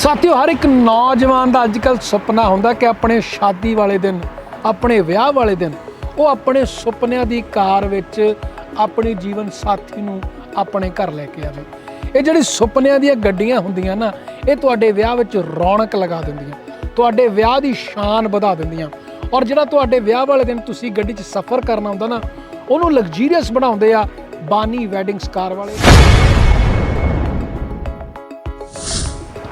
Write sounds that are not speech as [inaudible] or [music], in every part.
ਸਾਥੀਓ, ਹਰ ਇੱਕ ਨੌਜਵਾਨ ਦਾ ਅੱਜਕੱਲ ਸੁਪਨਾ ਹੁੰਦਾ ਕਿ ਆਪਣੇ ਸ਼ਾਦੀ ਵਾਲੇ ਦਿਨ, ਆਪਣੇ ਵਿਆਹ ਵਾਲੇ ਦਿਨ, ਉਹ ਆਪਣੇ ਸੁਪਨਿਆਂ ਦੀ ਕਾਰ ਵਿੱਚ ਆਪਣੇ ਜੀਵਨ ਸਾਥੀ ਨੂੰ ਆਪਣੇ ਘਰ ਲੈ ਕੇ ਆਵੇ। ਇਹ ਜਿਹੜੀ ਸੁਪਨਿਆਂ ਦੀਆਂ ਗੱਡੀਆਂ ਹੁੰਦੀਆਂ ਨਾ, ਇਹ ਤੁਹਾਡੇ ਵਿਆਹ ਵਿੱਚ ਰੌਣਕ ਲਗਾ ਦਿੰਦੀਆਂ, ਤੁਹਾਡੇ ਵਿਆਹ ਦੀ ਸ਼ਾਨ ਵਧਾ ਦਿੰਦੀਆਂ। ਔਰ ਜਿਹੜਾ ਤੁਹਾਡੇ ਵਿਆਹ ਵਾਲੇ ਦਿਨ ਤੁਸੀਂ ਗੱਡੀ 'ਚ ਸਫ਼ਰ ਕਰਨਾ ਹੁੰਦਾ ਨਾ, ਉਹਨੂੰ ਲਗਜ਼ੀਰੀਅਸ ਬਣਾਉਂਦੇ ਆ ਬਾਨੀ ਵੈਡਿੰਗਸ ਕਾਰ ਵਾਲੇ।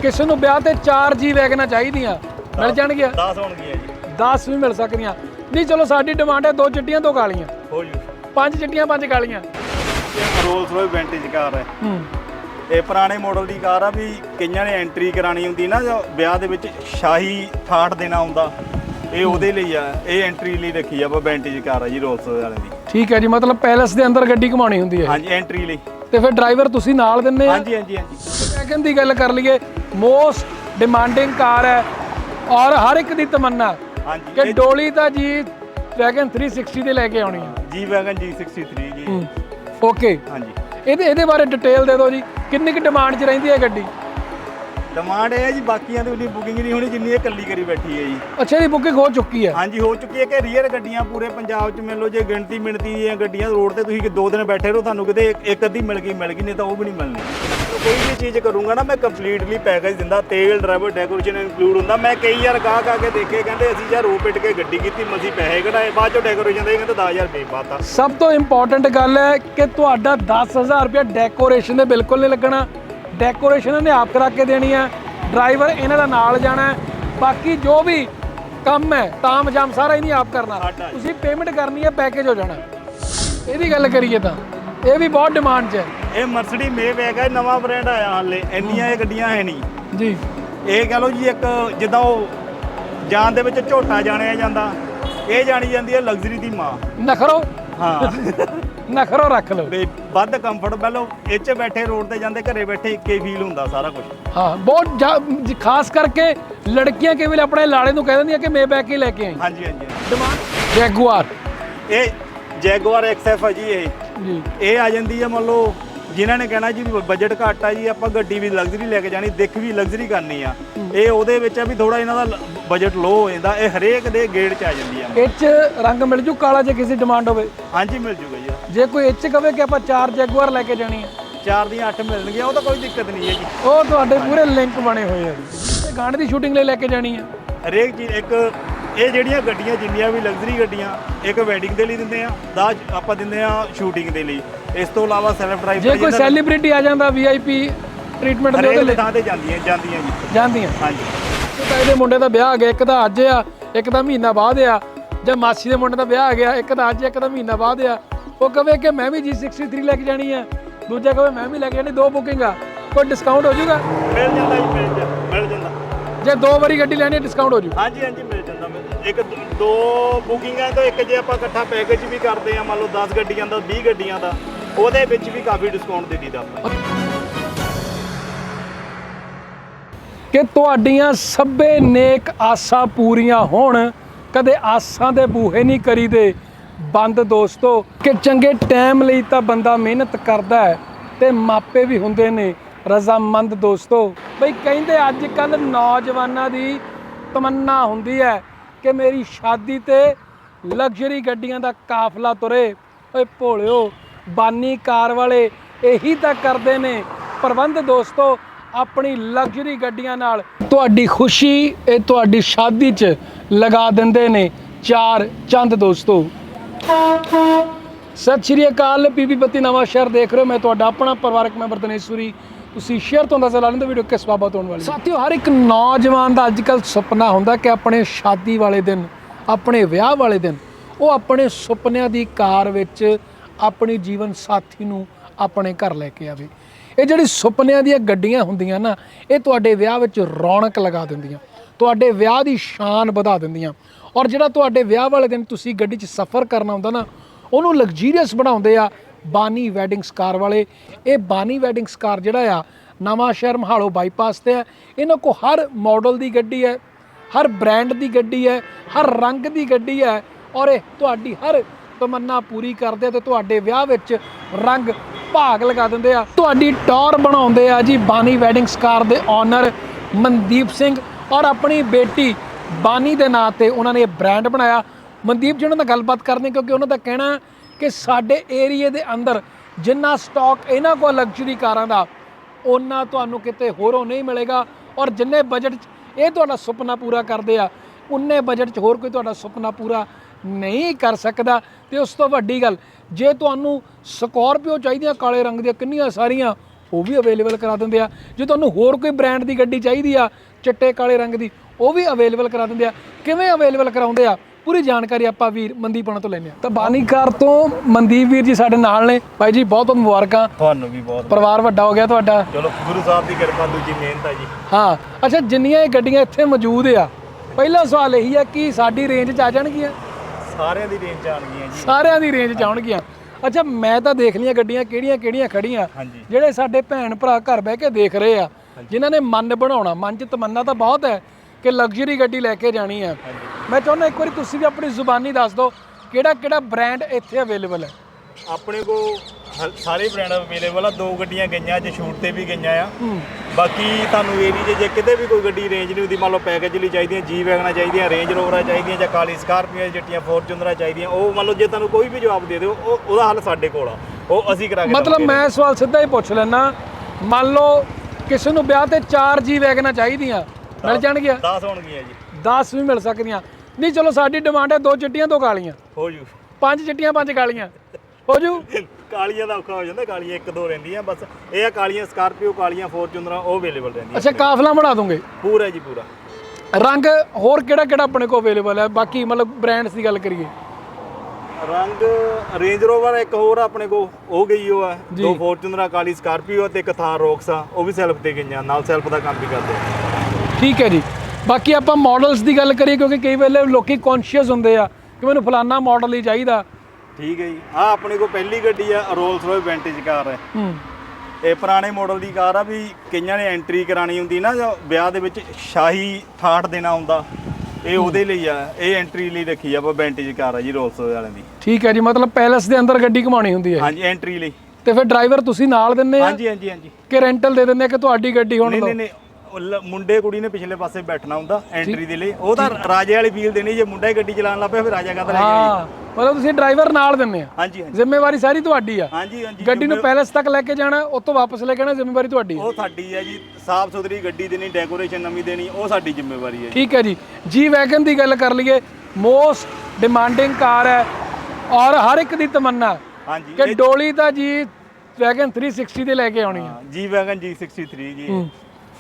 ਕਿਸੇ ਨੂੰ ਵਿਆਹ ਤੇ 4 ਜੀ ਵੈਗਨਾਂ ਚਾਹੀਦੀਆਂ। ਮਿਲ ਜਾਣਗੀਆਂ? 10 ਹੋਣਗੀਆਂ ਜੀ। 10 ਵੀ ਮਿਲ ਸਕਦੀਆਂ। ਨਹੀਂ ਚਲੋ ਸਾਡੀ ਡਿਮਾਂਡ ਹੈ ਦੋ ਚਿੱਟੀਆਂ ਦੋ ਕਾਲੀਆਂ। ਹੋ ਜੂ। ਪੰਜ ਚਿੱਟੀਆਂ ਪੰਜ ਕਾਲੀਆਂ। ਰੋਲਸ ਰੋਇਸ ਵੈਂਟੇਜ ਕਾਰ ਹੈ। ਹੂੰ। ਇਹ ਪੁਰਾਣੇ ਮਾਡਲ ਦੀ ਕਾਰ ਆ ਵੀ ਕਈਆਂ ਨੇ ਐਂਟਰੀ ਕਰਾਣੀ ਹੁੰਦੀ ਨਾ ਜੋ ਵਿਆਹ ਦੇ ਵਿੱਚ ਸ਼ਾਹੀ ਠਾਠ ਦੇਣਾ ਹੁੰਦਾ ਇਹ ਉਹਦੇ ਲਈ ਆ। ਇਹ ਐਂਟਰੀ ਲਈ ਰੱਖੀ ਆ ਵੈਂਟੇਜ ਕਾਰ ਆ ਜੀ ਰੋਲਸ ਵਾਲੇ ਦੀ। ਠੀਕ ਹੈ ਜੀ ਮਤਲਬ ਪੈਲਸ ਦੇ ਅੰਦਰ ਗੱਡੀ ਘੁਮਾਉਣੀ ਹੁੰਦੀ ਹੈ। ਹਾਂਜੀ ਐਂਟਰੀ ਲਈ। ਤੇ ਫਿਰ ਡਰਾਈਵਰ ਤੁਸੀਂ ਨਾਲ ਦਿੰਦੇ ਆ? ਹਾਂਜੀ ਹਾਂਜੀ ਹਾਂਜੀ। ਵੈਗਨ ਦੀ ਗੱਲ ਕਰ ਲਈਏ ਮੋਸਟ ਡਿਮਾਂਡਿੰਗ ਕਾਰ ਹੈ ਔਰ ਹਰ ਇੱਕ ਦੀ ਤਮੰਨਾ ਹਾਂਜੀ ਕਿ ਡੋਲੀ ਤਾਂ ਜੀ ਵੈਗਨ 360 ਦੇ ਲੈ ਕੇ ਆਉਣੀ ਹੈ। ਜੀ ਵੈਗਨ ਜੀ 63 ਜੀ। ਓਕੇ ਹਾਂਜੀ। ਇਹਦੇ ਇਹਦੇ ਬਾਰੇ ਡਿਟੇਲ ਦੇ ਦਿਓ ਜੀ ਕਿੰਨੀ ਕੁ ਡਿਮਾਂਡ 'ਚ ਰਹਿੰਦੀ ਹੈ ਗੱਡੀ? ਡਿਮਾਂਡ ਇਹ ਹੈ ਜੀ ਬਾਕੀਆਂ ਦੀ ਉਨੀ ਬੁਕਿੰਗ ਨਹੀਂ ਹੋਣੀ ਜਿੰਨੀ ਇਹ ਕੱਲੀ ਕਰੀ ਬੈਠੀ ਹੈ ਜੀ। ਅੱਛਾ ਇਹਦੀ ਬੁਕਿੰਗ ਹੋ ਚੁੱਕੀ ਹੈ? ਹਾਂਜੀ ਹੋ ਚੁੱਕੀ ਹੈ ਕਿ ਰੀਅਰ ਗੱਡੀਆਂ ਪੂਰੇ ਪੰਜਾਬ 'ਚ ਮਿਲ ਲਓ ਜੇ ਗਿਣਤੀ ਮਿਣਤੀ ਦੀਆਂ ਗੱਡੀਆਂ ਰੋਡ ਤੇ ਤੁਸੀਂ ਕਿ ਦੋ ਦਿਨ ਬੈਠੇ ਰਹੋ ਤੁਹਾਨੂੰ ਕਿਤੇ ਇੱਕ- ਇੱਕ ਅੱਧੀ ਮਿਲ ਗਈ ਮਿਲ ਗਈ ਨਹੀਂ ਤਾਂ ਉਹ ਵੀ ਨਹੀਂ ਮਿਲਣੀ। ਕੋਈ ਵੀ ਚੀਜ਼ ਕਰੂੰਗਾ ਨਾ ਮੈਂ ਕੰਪਲੀਟਲੀ ਪੈਕੇਜ ਦਿੰਦਾ। ਤੇਲ ਡਰਾਈਵਰ ਡੈਕੋਰੇਸ਼ਨ ਇਨਕਲੂਡ ਹੁੰਦਾ। ਮੈਂ ਕਈ ਯਾਰ ਗਾਹ ਗਾ ਕੇ ਦੇਖੇ ਕਹਿੰਦੇ ਅਸੀਂ ਯਾਰ ਰੋ ਪਿੱਟ ਕੇ ਗੱਡੀ ਕੀਤੀ ਮਸੀਂ ਪੈਸੇ ਕਢਾਏ ਬਾਅਦ ਚੋਂ ਡੈਕੋਰੇਸ਼ਨ ਦੇ ਕਹਿੰਦੇ 10000 ਰੁਪਏ ਪਾਤਾ ਸਭ ਤੋਂ ਇੰਪੋਰਟੈਂਟ ਗੱਲ ਹੈ ਕਿ ਤੁਹਾਡਾ 10000 ਰੁਪਏ ਡੈਕੋਰੇਸ਼ਨ ਦੇ ਬਿਲਕੁਲ ਨਹੀਂ ਲੱਗਣਾ। ਡੈਕੋਰੇਸ਼ਨ ਇਹਨੇ ਆਪ ਕਰਾ ਕੇ ਦੇਣੀ ਹੈ। ਡਰਾਈਵਰ ਇਹਨਾਂ ਦਾ ਨਾਲ ਜਾਣਾ ਬਾਕੀ ਜੋ ਵੀ ਕੰਮ ਹੈ ਤਾਮ ਜਾਮ ਸਾਰਾ ਇਹਨੇ ਆਪ ਕਰਨਾ। ਤੁਸੀਂ ਪੇਮੈਂਟ ਕਰਨੀ ਹੈ ਪੈਕੇਜ ਹੋ ਜਾਣਾ। ਇਹਦੀ ਗੱਲ ਕਰੀਏ ਤਾਂ। ਇਹ ਵੀ ਬਹੁਤ ਡਿਮਾਂਡ 'ਚ ਹੈ। ਇਹ ਮਰਸਡੀ ਮੇਵੈਗ ਹੈ ਨਵਾਂ ਬ੍ਰਾਂਡ ਆਇਆ ਹਾਲੇ ਇੰਨੀਆਂ ਇਹ ਗੱਡੀਆਂ ਹੈ ਨਹੀਂ। ਜੀ। ਇਹ ਕਹ ਲਓ ਜੀ ਇੱਕ ਜਿੱਦਾਂ ਉਹ ਜਾਨ ਦੇ ਵਿੱਚ ਝੋਟਾ ਜਾਣਿਆ ਜਾਂਦਾ ਇਹ ਜਾਣੀ ਜਾਂਦੀ ਹੈ ਲਗਜ਼ਰੀ ਦੀ ਮਾਂ। ਨਖਰੋ। ਹਾਂ। ਨਖਰੋ ਰੱਖ ਲਓ। ਵੀ ਵੱਧ ਕੰਫਰਟੇਬਲ ਇਹ 'ਚ ਬੈਠੇ ਰੋਡ ਤੇ ਜਾਂਦੇ ਘਰੇ ਬੈਠੇ ਇੱਕੇ ਫੀਲ ਹੁੰਦਾ ਸਾਰਾ ਕੁਝ ਹਾਂ ਬਹੁਤ ਜਾ- ਖਾਸ ਕਰਕੇ ਲੜਕੀਆਂ ਕਈ ਵੇਲੇ ਆਪਣੇ ਲਾੜੇ ਨੂੰ ਕਹਿ ਦਿੰਦੀਆਂ ਕਿ ਮੈਂ ਬੈ ਕੇ ਲੈ ਕੇ ਆਈ। ਹਾਂਜੀ ਹਾਂਜੀ ਡਿਮਾਂਡ ਜੈਗੁਆਰ ਇਹ ਜੈਗੁਆਰ ਐਕਸਐਫ ਹੈ ਜੀ ਇਹ। ਜੀ। ਇਹ ਆ ਜਾਂਦੀ ਹੈ ਮੰਨ ਲਓ ਜਿਨ੍ਹਾਂ ਨੇ ਕਹਿਣਾ ਜੀ ਬਜਟ ਘੱਟ ਆ ਜੀ ਆਪਾਂ ਗੱਡੀ ਵੀ ਲਗਜ਼ਰੀ ਲੈ ਕੇ ਜਾਣੀ ਦਿੱਖ ਵੀ ਲਗਜ਼ਰੀ ਕਰਨੀ ਆ। ਇਹ ਉਹਦੇ ਵਿੱਚ ਆ ਵੀ ਥੋੜਾ ਇਹਨਾਂ ਦਾ ਬਜਟ ਲੋ ਹੋ ਜਾਂਦਾ ਇਹ ਹਰੇਕ ਦੇ ਗੇੜ 'ਚ ਆ ਜਾਂਦੀ ਆ। ਇਹ 'ਚ ਰੰਗ ਮਿਲ ਜੂ ਕਾਲਾ ਜੇ ਕਿਸੇ ਡਿਮਾਂਡ ਹੋਵੇ? ਹਾਂਜੀ ਮਿਲ ਜੂਗਾ ਜੀ। ਜੇ ਕੋਈ ਇਹ 'ਚ ਕਵੇ ਕਿ ਆਪਾਂ ਚਾਰ ਜੈਗੁਆਰ ਲੈ ਕੇ ਜਾਣੀ ਹੈ ਚਾਰ ਦੀਆਂ 8 ਮਿਲਣਗੀਆਂ ਉਹ ਤਾਂ ਕੋਈ ਦਿੱਕਤ ਨਹੀਂ ਹੈ ਜੀ ਉਹ ਤੁਹਾਡੇ ਪੂਰੇ ਲਿੰਕ ਬਣੇ ਹੋਏ ਆ ਜੀ। ਇਹ ਗਾਣੇ ਦੀ ਸ਼ੂਟਿੰਗ ਲਈ ਲੈ ਕੇ ਜਾਣੀ ਹੈ ਹਰੇਕ ਚੀਜ਼ ਇੱਕ ਇਹ ਜਿਹੜੀਆਂ ਗੱਡੀਆਂ ਜਿੰਨੀਆਂ ਵੀ ਲਗਜ਼ਰੀ ਗੱਡੀਆਂ ਇੱਕ ਵੈਡਿੰਗ ਦੇ ਲਈ ਦਿੰਦੇ ਆ 10 ਆਪਾਂ ਦਿੰਦੇ ਆ ਸ਼ੂਟਿੰਗ ਦੇ ਲਈ। ਇਸ ਤੋਂ ਇਲਾਵਾ ਸੈਲਫ ਡਰਾਈਵ ਜੇ ਕੋਈ ਸੈਲੀਬ੍ਰਿਟੀ ਆ ਜਾਂਦਾ ਵੀਆਈਪੀ ਟ੍ਰੀਟਮੈਂਟ ਦੇ ਉਹਦੇ ਲਈ। ਥਾਂ ਤੇ ਜਾਂਦੀਆਂ ਜਾਂਦੀਆਂ ਜੀ। ਜਾਂਦੀਆਂ। ਹਾਂਜੀ। ਤਾਂ ਇਹਦੇ ਮੁੰਡੇ ਦਾ ਵਿਆਹ ਆ ਗਿਆ ਇੱਕ ਦਾ ਅੱਜ ਆ ਇੱਕ ਦਾ ਮਹੀਨਾ ਬਾਅਦ ਆ। ਜਾਂ ਮਾਸੀ ਦੇ ਮੁੰਡੇ ਦਾ ਵਿਆਹ ਆ ਗਿਆ ਇੱਕ ਦਾ ਅੱਜ ਇੱਕ ਦਾ ਮਹੀਨਾ ਬਾਅਦ ਆ। ਉਹ ਕਵੇ ਕਿ ਮੈਂ ਵੀ G63 ਲੈ ਕੇ ਜਾਣੀ ਆ। ਦੂਜਾ ਕਵੇ ਮੈਂ ਵੀ ਲੈ ਕੇ ਜਾਣੀ ਦੋ ਬੁਕਿੰਗ ਆ। ਕੋਈ ਡਿਸਕਾਊਂਟ ਹੋ ਜਾਊਗਾ? ਮਿਲ ਜਾਂਦਾ ਜੀ ਮਿਲ ਜਾਂਦਾ ਮਿਲ ਜਾਂਦਾ। ਜੇ ਦੋ ਵਾਰੀ ਗੱਡੀ ਲੈਣੀ ਡਿਸਕਾਊਂਟ ਹੋ ਜੂ। ਹਾਂਜੀ ਹਾਂਜੀ ਮਿਲ ਜਾਂਦਾ ਇੱਕ ਦੋ- ਦੋ ਬੁਕਿੰਗਾਂ ਤੋਂ ਇੱਕ ਜੇ ਆਪਾਂ ਇਕੱਠਾ ਪੈਕੇਜ ਵੀ ਕਰਦੇ ਆ ਮੰਨ ਲਓ 10 ਗੱਡੀਆਂ ਦਾ 20 ਗੱਡੀਆਂ ਦਾ ਉਹਦੇ ਵਿੱਚ ਵੀ ਕਾਫੀ ਡਿਸਕਾਊਂਟ ਦੇ ਦਿੱਤਾ ਆਪਾਂ। ਕਿ ਤੁਹਾਡੀਆਂ ਸਭੇ ਨੇਕ ਆਸਾਂ ਪੂਰੀਆਂ ਹੋਣ ਕਦੇ ਆਸਾਂ ਦੇ ਬੂਹੇ ਨਹੀਂ ਕਰੀਦੇ। ਬੰਦ ਦੋਸਤੋ ਕਿ ਚੰਗੇ ਟਾਈਮ ਲਈ ਤਾਂ ਬੰਦਾ ਮਿਹਨਤ ਕਰਦਾ ਹੈ ਤੇ ਮਾਪੇ ਵੀ ਹੁੰਦੇ ਨੇ। ਰਜ਼ਾਮੰਦ ਦੋਸਤੋ, ਬਈ ਕਹਿੰਦੇ ਅੱਜ ਕੱਲ ਨੌਜਵਾਨਾਂ ਦੀ ਤਮੰਨਾ ਹੁੰਦੀ ਹੈ ਕਿ ਮੇਰੀ ਸ਼ਾਦੀ ਤੇ ਲਗਜ਼ਰੀ ਗੱਡੀਆਂ ਦਾ ਕਾਫਲਾ ਤੁਰੇ। ਓਏ ਭੋਲਿਓ, ਬਾਨੀ ਕਾਰ ਵਾਲੇ ਇਹੀ ਤਾਂ ਕਰਦੇ ਨੇ। ਪ੍ਰਬੰਧ ਦੋਸਤੋ, ਆਪਣੀ ਲਗਜ਼ਰੀ ਗੱਡੀਆਂ ਨਾਲ ਤੁਹਾਡੀ ਖੁਸ਼ੀ, ਇਹ ਤੁਹਾਡੀ ਸ਼ਾਦੀ 'ਚ ਲਗਾ ਦਿੰਦੇ ਨੇ ਚਾਰ ਚੰਦ ਦੋਸਤੋ। ਸਤਿ ਸ਼੍ਰੀ ਅਕਾਲ ਪੀਪੀ ਬੱਤੀ ਨਵਾਂ ਸ਼ਹਿਰ ਦੇਖ ਰਹੇ ਹੋ। ਮੈਂ ਤੁਹਾਡਾ ਆਪਣਾ ਪਰਿਵਾਰਕ ਮੈਂਬਰ ਦਨੇਸ਼ਵਰੀ ਤੁਸੀਂ ਸ਼ੇਅਰ ਤੋਂ ਅੰਦਾਜ਼ਾ ਲਾ ਲੈਂਦੇ ਵੀਡੀਓ ਕਿਸ ਬਾਬਤ ਹੋਣ ਵਾਲੀ ਸਾਥੀਓ, ਹਰ ਇੱਕ ਨੌਜਵਾਨ ਦਾ ਅੱਜ ਅੱਜਕੱਲ ਸੁਪਨਾ ਹੁੰਦਾ ਕਿ ਆਪਣੇ ਸ਼ਾਦੀ ਵਾਲੇ ਦਿਨ, ਆਪਣੇ ਵਿਆਹ ਵਾਲੇ ਦਿਨ, ਉਹ ਆਪਣੇ ਸੁਪਨਿਆਂ ਦੀ ਕਾਰ ਵਿੱਚ ਆਪਣੀ ਜੀਵਨ ਸਾਥੀ ਨੂੰ ਆਪਣੇ ਘਰ ਲੈ ਕੇ ਆਵੇ। ਇਹ ਜਿਹੜੀ ਸੁਪਨਿਆਂ ਦੀਆਂ ਗੱਡੀਆਂ ਹੁੰਦੀਆਂ ਨਾ, ਇਹ ਤੁਹਾਡੇ ਵਿਆਹ ਵਿੱਚ ਰੌਣਕ ਲਗਾ ਦਿੰਦੀਆਂ, ਤੁਹਾਡੇ ਵਿਆਹ ਦੀ ਸ਼ਾਨ ਵਧਾ ਦਿੰਦੀਆਂ। ਔਰ ਜਿਹੜਾ ਤੁਹਾਡੇ ਵਿਆਹ ਵਾਲੇ ਦਿਨ ਤੁਸੀਂ ਗੱਡੀ 'ਚ ਸਫ਼ਰ ਕਰਨਾ ਹੁੰਦਾ ਨਾ, ਉਹਨੂੰ ਲਗਜ਼ੀਰੀਅਸ ਬਣਾਉਂਦੇ ਆ ਬਾਨੀ ਵੈਡਿੰਗ ਸਕਾਰ ਵਾਲੇ। ਇਹ ਬਾਨੀ ਵੈਡਿੰਗਸ ਕਾਰ ਜਿਹੜਾ ਆ, ਨਵਾਂ ਸ਼ਹਿਰ ਮਹਾਲੋ ਬਾਈਪਾਸ ਤੇ ਹੈ ਇਹਨਾਂ ਕੋ ਹਰ ਮਾਡਲ ਦੀ ਗੱਡੀ ਹੈ, ਹਰ ਬ੍ਰਾਂਡ ਦੀ ਗੱਡੀ ਹੈ, ਹਰ ਰੰਗ ਦੀ ਗੱਡੀ ਹੈ। ਔਰ ਇਹ ਤੁਹਾਡੀ ਹਰ ਤਮੰਨਾ ਪੂਰੀ ਕਰਦੇ ਆ ਤੇ ਤੁਹਾਡੇ ਵਿਆਹ ਵਿੱਚ ਰੰਗ ਭਾਗ ਲਗਾ ਦਿੰਦੇ ਆ। ਤੁਹਾਡੀ ਟੌਰ ਬਣਾਉਂਦੇ ਆ ਜੀ ਬਾਨੀ ਵੈਡਿੰਗ ਸਕਾਰ ਦੇ ਓਨਰ ਮਨਦੀਪ ਸਿੰਘ। ਔਰ ਆਪਣੀ ਬੇਟੀ ਬਾਨੀ ਦੇ ਨਾਂ ਤੇ ਉਹਨਾਂ ਨੇ ਇਹ ਬ੍ਰਾਂਡ ਬਣਾਇਆ। ਮਨਦੀਪ ਜੀ, ਉਹਨਾਂ ਨਾਲ ਗੱਲਬਾਤ ਕਰਨੀ, ਕਿਉਂਕਿ ਉਹਨਾਂ ਦਾ ਕਹਿਣਾ ਕਿ ਸਾਡੇ ਏਰੀਏ ਦੇ ਅੰਦਰ ਜਿੰਨਾ ਸਟਾਕ ਇਹਨਾਂ ਕੋਲ ਲਗਜ਼ਰੀ ਕਾਰਾਂ ਦਾ, ਉਹਨਾਂ ਤੁਹਾਨੂੰ ਕਿਤੇ ਹੋਰੋਂ ਨਹੀਂ ਮਿਲੇਗਾ। ਔਰ ਜਿੰਨੇ ਬਜਟ 'ਚ ਇਹ ਤੁਹਾਡਾ ਸੁਪਨਾ ਪੂਰਾ ਕਰਦੇ ਆ, ਉਨੇ ਬਜਟ 'ਚ ਹੋਰ ਕੋਈ ਤੁਹਾਡਾ ਸੁਪਨਾ ਪੂਰਾ ਨਹੀਂ ਕਰ ਸਕਦਾ। ਤੇ ਉਸ ਤੋਂ ਵੱਡੀ ਗੱਲ, ਜੇ ਤੁਹਾਨੂੰ ਸਕੋਰਪੀਓ ਚਾਹੀਦੀਆਂ ਕਾਲੇ ਰੰਗ ਦੀਆਂ ਕਿੰਨੀਆਂ ਸਾਰੀਆਂ, ਉਹ ਵੀ ਅਵੇਲੇਬਲ ਕਰਾ ਦਿੰਦੇ ਆ। ਜੇ ਤੁਹਾਨੂੰ ਹੋਰ ਕੋਈ ਬ੍ਰਾਂਡ ਦੀ ਗੱਡੀ ਚਾਹੀਦੀ ਆ, ਚਿੱਟੇ ਕਾਲੇ ਰੰਗ ਦੀ, ਉਹ ਵੀ ਅਵੇਲੇਬਲ ਕਰਾ ਦਿੰਦੇ ਆ। ਕਿਵੇਂ ਅਵੇਲੇਬਲ ਕਰਾਉਂਦੇ ਆ? ਪੂਰੀ ਜਾਣਕਾਰੀ ਆਪਾਂ ਵੀਰ ਮਨਦੀਪ ਹੋਣਾ ਤੋਂ ਲੈਂਦੇ ਆ ਤਾਂ ਬਾਨੀ ਕਾਰ ਤੋਂ ਮਨਦੀਪ ਵੀਰ ਜੀ ਸਾਡੇ ਨਾਲ ਨੇ। ਭਾਈ ਜੀ ਬਹੁਤ ਬਹੁਤ ਮੁਬਾਰਕਾਂ। ਤੁਹਾਨੂੰ ਵੀ ਬਹੁਤ ਪਰਿਵਾਰ ਵੱਡਾ ਹੋ ਗਿਆ ਤੁਹਾਡਾ। ਚਲੋ ਗੁਰੂ ਸਾਹਿਬ ਦੀ ਕਿਰਪਾ ਦੂਜੀ ਮਿਹਨਤ ਆ ਜੀ। ਹਾਂ ਅੱਛਾ ਜਿੰਨੀਆਂ ਇਹ ਗੱਡੀਆਂ ਇੱਥੇ ਮੌਜੂਦ ਆ ਪਹਿਲਾ ਸਵਾਲ ਇਹੀ ਆ ਕਿ ਸਾਡੀ ਰੇਂਜ 'ਚ ਆ ਜਾਣਗੀਆਂ? ਸਾਰਿਆਂ ਦੀ ਰੇਂਜ ਆਣਗੀਆਂ ਜੀ। ਸਾਰਿਆਂ ਦੀ ਰੇਂਜ 'ਚ ਆਉਣਗੀਆਂ। ਅੱਛਾ ਮੈਂ ਤਾਂ ਦੇਖ ਲਈਆਂ ਗੱਡੀਆਂ ਕਿਹੜੀਆਂ ਕਿਹੜੀਆਂ ਖੜੀਆਂ ਜਿਹੜੇ ਸਾਡੇ ਭੈਣ ਭਰਾ ਘਰ ਬਹਿ ਕੇ ਦੇਖ ਰਹੇ ਆ ਜਿਨ੍ਹਾਂ ਨੇ ਮਨ ਬਣਾਉਣਾ ਮਨ 'ਚ ਤਮੰਨਾ ਤਾਂ ਬਹੁਤ ਹੈ ਕਿ ਲਗਜ਼ਰੀ ਗੱਡੀ ਲੈ ਕੇ ਜਾਣੀ ਹੈ ਮੈਂ ਚਾਹੁੰਦਾ ਇੱਕ ਵਾਰੀ ਤੁਸੀਂ ਵੀ ਆਪਣੀ ਜ਼ੁਬਾਨੀ ਦੱਸ ਦਿਓ ਕਿਹੜਾ ਕਿਹੜਾ ਬ੍ਰਾਂਡ ਇੱਥੇ ਅਵੇਲੇਬਲ ਹੈ? ਆਪਣੇ ਕੋ ਹ- ਸਾਰੇ ਬ੍ਰਾਂਡ ਅਵੇਲੇਬਲ ਆ ਦੋ ਗੱਡੀਆਂ ਗਈਆਂ ਅੱਜ ਸ਼ੂਟ ਤੇ ਵੀ ਗਈਆਂ ਆ। ਬਾਕੀ ਤੁਹਾਨੂੰ ਏਰੀਏ ਜੇ ਕਿਤੇ ਵੀ ਕੋਈ ਗੱਡੀ ਰੇਂਜ ਨਹੀਂ ਹੁੰਦੀ ਮੰਨ ਲਓ ਪੈਕੇਜ ਲਈ ਚਾਹੀਦੀਆਂ ਜੀ ਵੈਗਨਾਂ ਚਾਹੀਦੀਆਂ ਰੇਂਜ ਰੋਵਰਾਂ ਚਾਹੀਦੀਆਂ ਜਾਂ ਕਾਲੀ ਸਕਾਰਪੀਓ ਜੱਟੀਆਂ ਫੋਰਚੂਨਰਾਂ ਚਾਹੀਦੀਆਂ ਉਹ ਮੰਨ ਲਓ ਜੇ ਤੁਹਾਨੂੰ ਕੋਈ ਵੀ ਜਵਾਬ ਦੇ ਦਿਓ ਉਹ ਉਹਦਾ ਹੱਲ ਸਾਡੇ ਕੋਲ ਆ। ਉਹ ਅਸੀਂ ਕਰਾ ਕੇ ਮਤਲਬ ਮੈਂ ਸਵਾਲ ਸਿੱਧਾ ਹੀ ਪੁੱਛ ਲੈਣਾ ਮੰਨ ਲਓ ਕਿਸੇ ਨੂੰ ਵਿਆਹ ਤੇ 4 ਜੀ ਵੈਗਨਾਂ ਚਾਹੀਦੀਆਂ ਮਿਲ ਜਾਣਗੀਆਂ? 10 ਹੋਣਗੀਆਂ ਜੀ। 10 ਵੀ ਮਿਲ ਸਕਦੀਆਂ। ਨਹੀਂ ਚਲੋ ਸਾਡੀ ਡਿਮਾਂਡ ਹੈ ਦੋ ਚਿੱਟੀਆਂ ਦੋ ਕਾਲੀਆਂ। ਹੋ ਜੂ। ਪੰਜ ਚਿੱਟੀਆਂ ਪੰਜ ਕਾਲੀਆਂ। ਹੋ ਜੂ? ਕਾਲੀਆਂ ਦਾ ਔਖਾ ਹੋ ਜਾਂਦਾ ਕਾਲੀਆਂ ਇੱਕ ਦੋ ਰਹਿੰਦੀਆਂ ਬਸ ਇਹ ਆ ਕਾਲੀਆਂ ਸਕਾਰਪੀਓ ਕਾਲੀਆਂ ਫੋਰਚੂਨਰਾਂ ਉਹ ਅਵੇਲੇਬਲ ਰਹਿੰਦੀਆਂ ਅੱਛਾ ਕਾਫਲਾ ਬਣਾ ਦੋਗੇ? ਪੂਰਾ ਜੀ ਪੂਰਾ। ਰੰਗ ਹੋਰ ਕਿਹੜਾ ਕਿਹੜਾ ਆਪਣੇ ਕੋਲ ਅਵੇਲੇਬਲ ਹੈ? ਬਾਕੀ ਮਤਲਬ ਬ੍ਰਾਂਡਸ ਦੀ ਗੱਲ ਕਰੀਏ। ਰੰਗ ਰੇਂਜ ਰੋਵਰ ਇੱਕ ਹੋਰ ਆਪਣੇ ਕੋ ਉਹ ਗਈ ਉਹ ਆ। ਦੋ ਫੋਰਚੂਨਰਾਂ ਕਾਲੀ ਸਕਾਰਪੀਓ ਤੇ ਇੱਕ ਥਾਰ ਰੋਕਸ ਉਹ ਵੀ ਸੈਲਫ ਤੇ ਗਈਆਂ ਨਾਲ ਸੈਲਫ ਦਾ ਕੰਮ ਵੀ ਕਰਦੇ ਆ। ਠੀਕ ਹੈ ਜੀ। ਬਾਕੀ ਆਪਾਂ ਮਾਡਲਸ ਦੀ ਗੱਲ ਕਰੀਏ ਕਿਉਂਕਿ ਕਈ ਵੇਲੇ ਲੋਕੀ ਕੌਨਸ਼ੀਅਸ ਹੁੰਦੇ ਆ ਕਿ ਮੈਨੂੰ ਫਲਾਨਾ ਮਾਡਲ ਹੀ ਚਾਹੀਦਾ। ਠੀਕ ਹੈ ਜੀ। ਆ ਆਪਣੇ ਕੋ ਪਹਿਲੀ ਗੱਡੀ ਆ ਰੋਲਸ ਰੋਏ ਵੈਂਟੇਜ ਕਾਰ ਹੈ। ਹੂੰ। ਇਹ ਪੁਰਾਣੇ ਮਾਡਲ ਦੀ ਕਾਰ ਆ ਵੀ ਕਈਆਂ ਨੇ ਐਂਟਰੀ ਕਰਾਣੀ ਹੁੰਦੀ ਨਾ ਜਾਂ ਵਿਆਹ ਦੇ ਵਿੱਚ ਸ਼ਾਹੀ ਠਾਠ ਦੇਣਾ ਹੁੰਦਾ ਇਹ ਉਹਦੇ ਲਈ ਆ। ਇਹ ਐਂਟਰੀ ਲਈ ਰੱਖੀ ਆ ਆਪਾਂ ਵੈਂਟੇਜ ਕਾਰ ਆ ਜੀ ਰੋਲਸ ਵਾਲਿਆਂ ਦੀ। ਠੀਕ ਹੈ ਜੀ ਮਤਲਬ ਪੈਲਸ ਦੇ ਅੰਦਰ ਗੱਡੀ ਘੁਮਾਉਣੀ ਹੁੰਦੀ ਹੈ। ਹਾਂਜੀ ਐਂਟਰੀ ਲਈ। ਤੇ ਫਿਰ ਡਰਾਈਵਰ ਤੁਸੀਂ ਨਾਲ ਦਿੰਦੇ ਆ? ਹਾਂਜੀ ਹਾਂਜੀ ਹਾਂਜੀ। ਕਿ ਰੈਂਟਲ ਦੇ ਦਿੰਦੇ ਆ ਕਿ ਤੁਹਾਡੀ ਗੱਡੀ ਹੁਣ ਨਹੀਂ ਨਹੀਂ ਲ- ਮੁੰਡੇ ਕੁੜੀ ਨੇ ਪਿਛਲੇ ਪਾਸੇ ਬੈਠਣਾ ਹੁੰਦਾ ਐਂਟਰੀ ਦੇ ਲਈ। ਉਹ ਤਾਂ ਰਾਜੇ ਵਾਲੀ ਫੀਲ ਦੇਣੀ ਜੇ ਮੁੰਡਾ ਹੀ ਗੱਡੀ ਚਲਾਉਣ ਲੱਗ ਪਿਆ ਫਿਰ ਰਾਜਾ ਕਾਹਦਾ ਲੈ ਹਾਂ ਮਤਲਬ ਤੁਸੀਂ ਡਰਾਈਵਰ ਨਾਲ ਦਿੰਦੇ ਆ। ਹਾਂਜੀ ਹਾਂਜੀ। ਜ਼ਿੰਮੇਵਾਰੀ ਸਾਰੀ ਤੁਹਾਡੀ ਆ। ਹਾਂਜੀ ਹਾਂਜੀ ਗੱਡੀ ਨੂੰ ਪੈਲਸ ਤੱਕ ਲੈ ਕੇ ਜਾਣਾ ਤੋਂ ਵਾਪਸ ਲੈ ਕੇ ਆਣਾ ਜ਼ਿੰਮੇਵਾਰੀ ਤੁਹਾਡੀ ਉਹ ਸਾਡੀ ਹੈ ਜੀ ਸਾਫ਼ ਸੁਥਰੀ ਗੱਡੀ ਦੇਣੀ ਡੈਕੋਰੇਸ਼ਨ ਨਵੀਂ ਦੇਣੀ ਉਹ ਸਾਡੀ ਜ਼ਿੰਮੇਵਾਰੀ ਹੈ ਠੀਕ ਹੈ ਜੀ। ਜੀ ਵੈਗਨ ਦੀ ਗੱਲ ਕਰ ਲਈਏ ਮੋਸਟ ਡਿਮਾਂਡਿੰਗ ਕਾਰ ਹੈ ਔਰ ਹਰ ਇੱਕ ਦੀ ਤਮੰਨਾ। ਹਾਂਜੀ ਕਿ ਡੋਲੀ ਤਾਂ ਜੀ ਵੈਗਨ 360 ਤੇ ਲੈ ਕੇ ਆਉਣੀ ਹੈ ਜੀ ਵੈਗਨ G63 ਜੀ ਇਹ।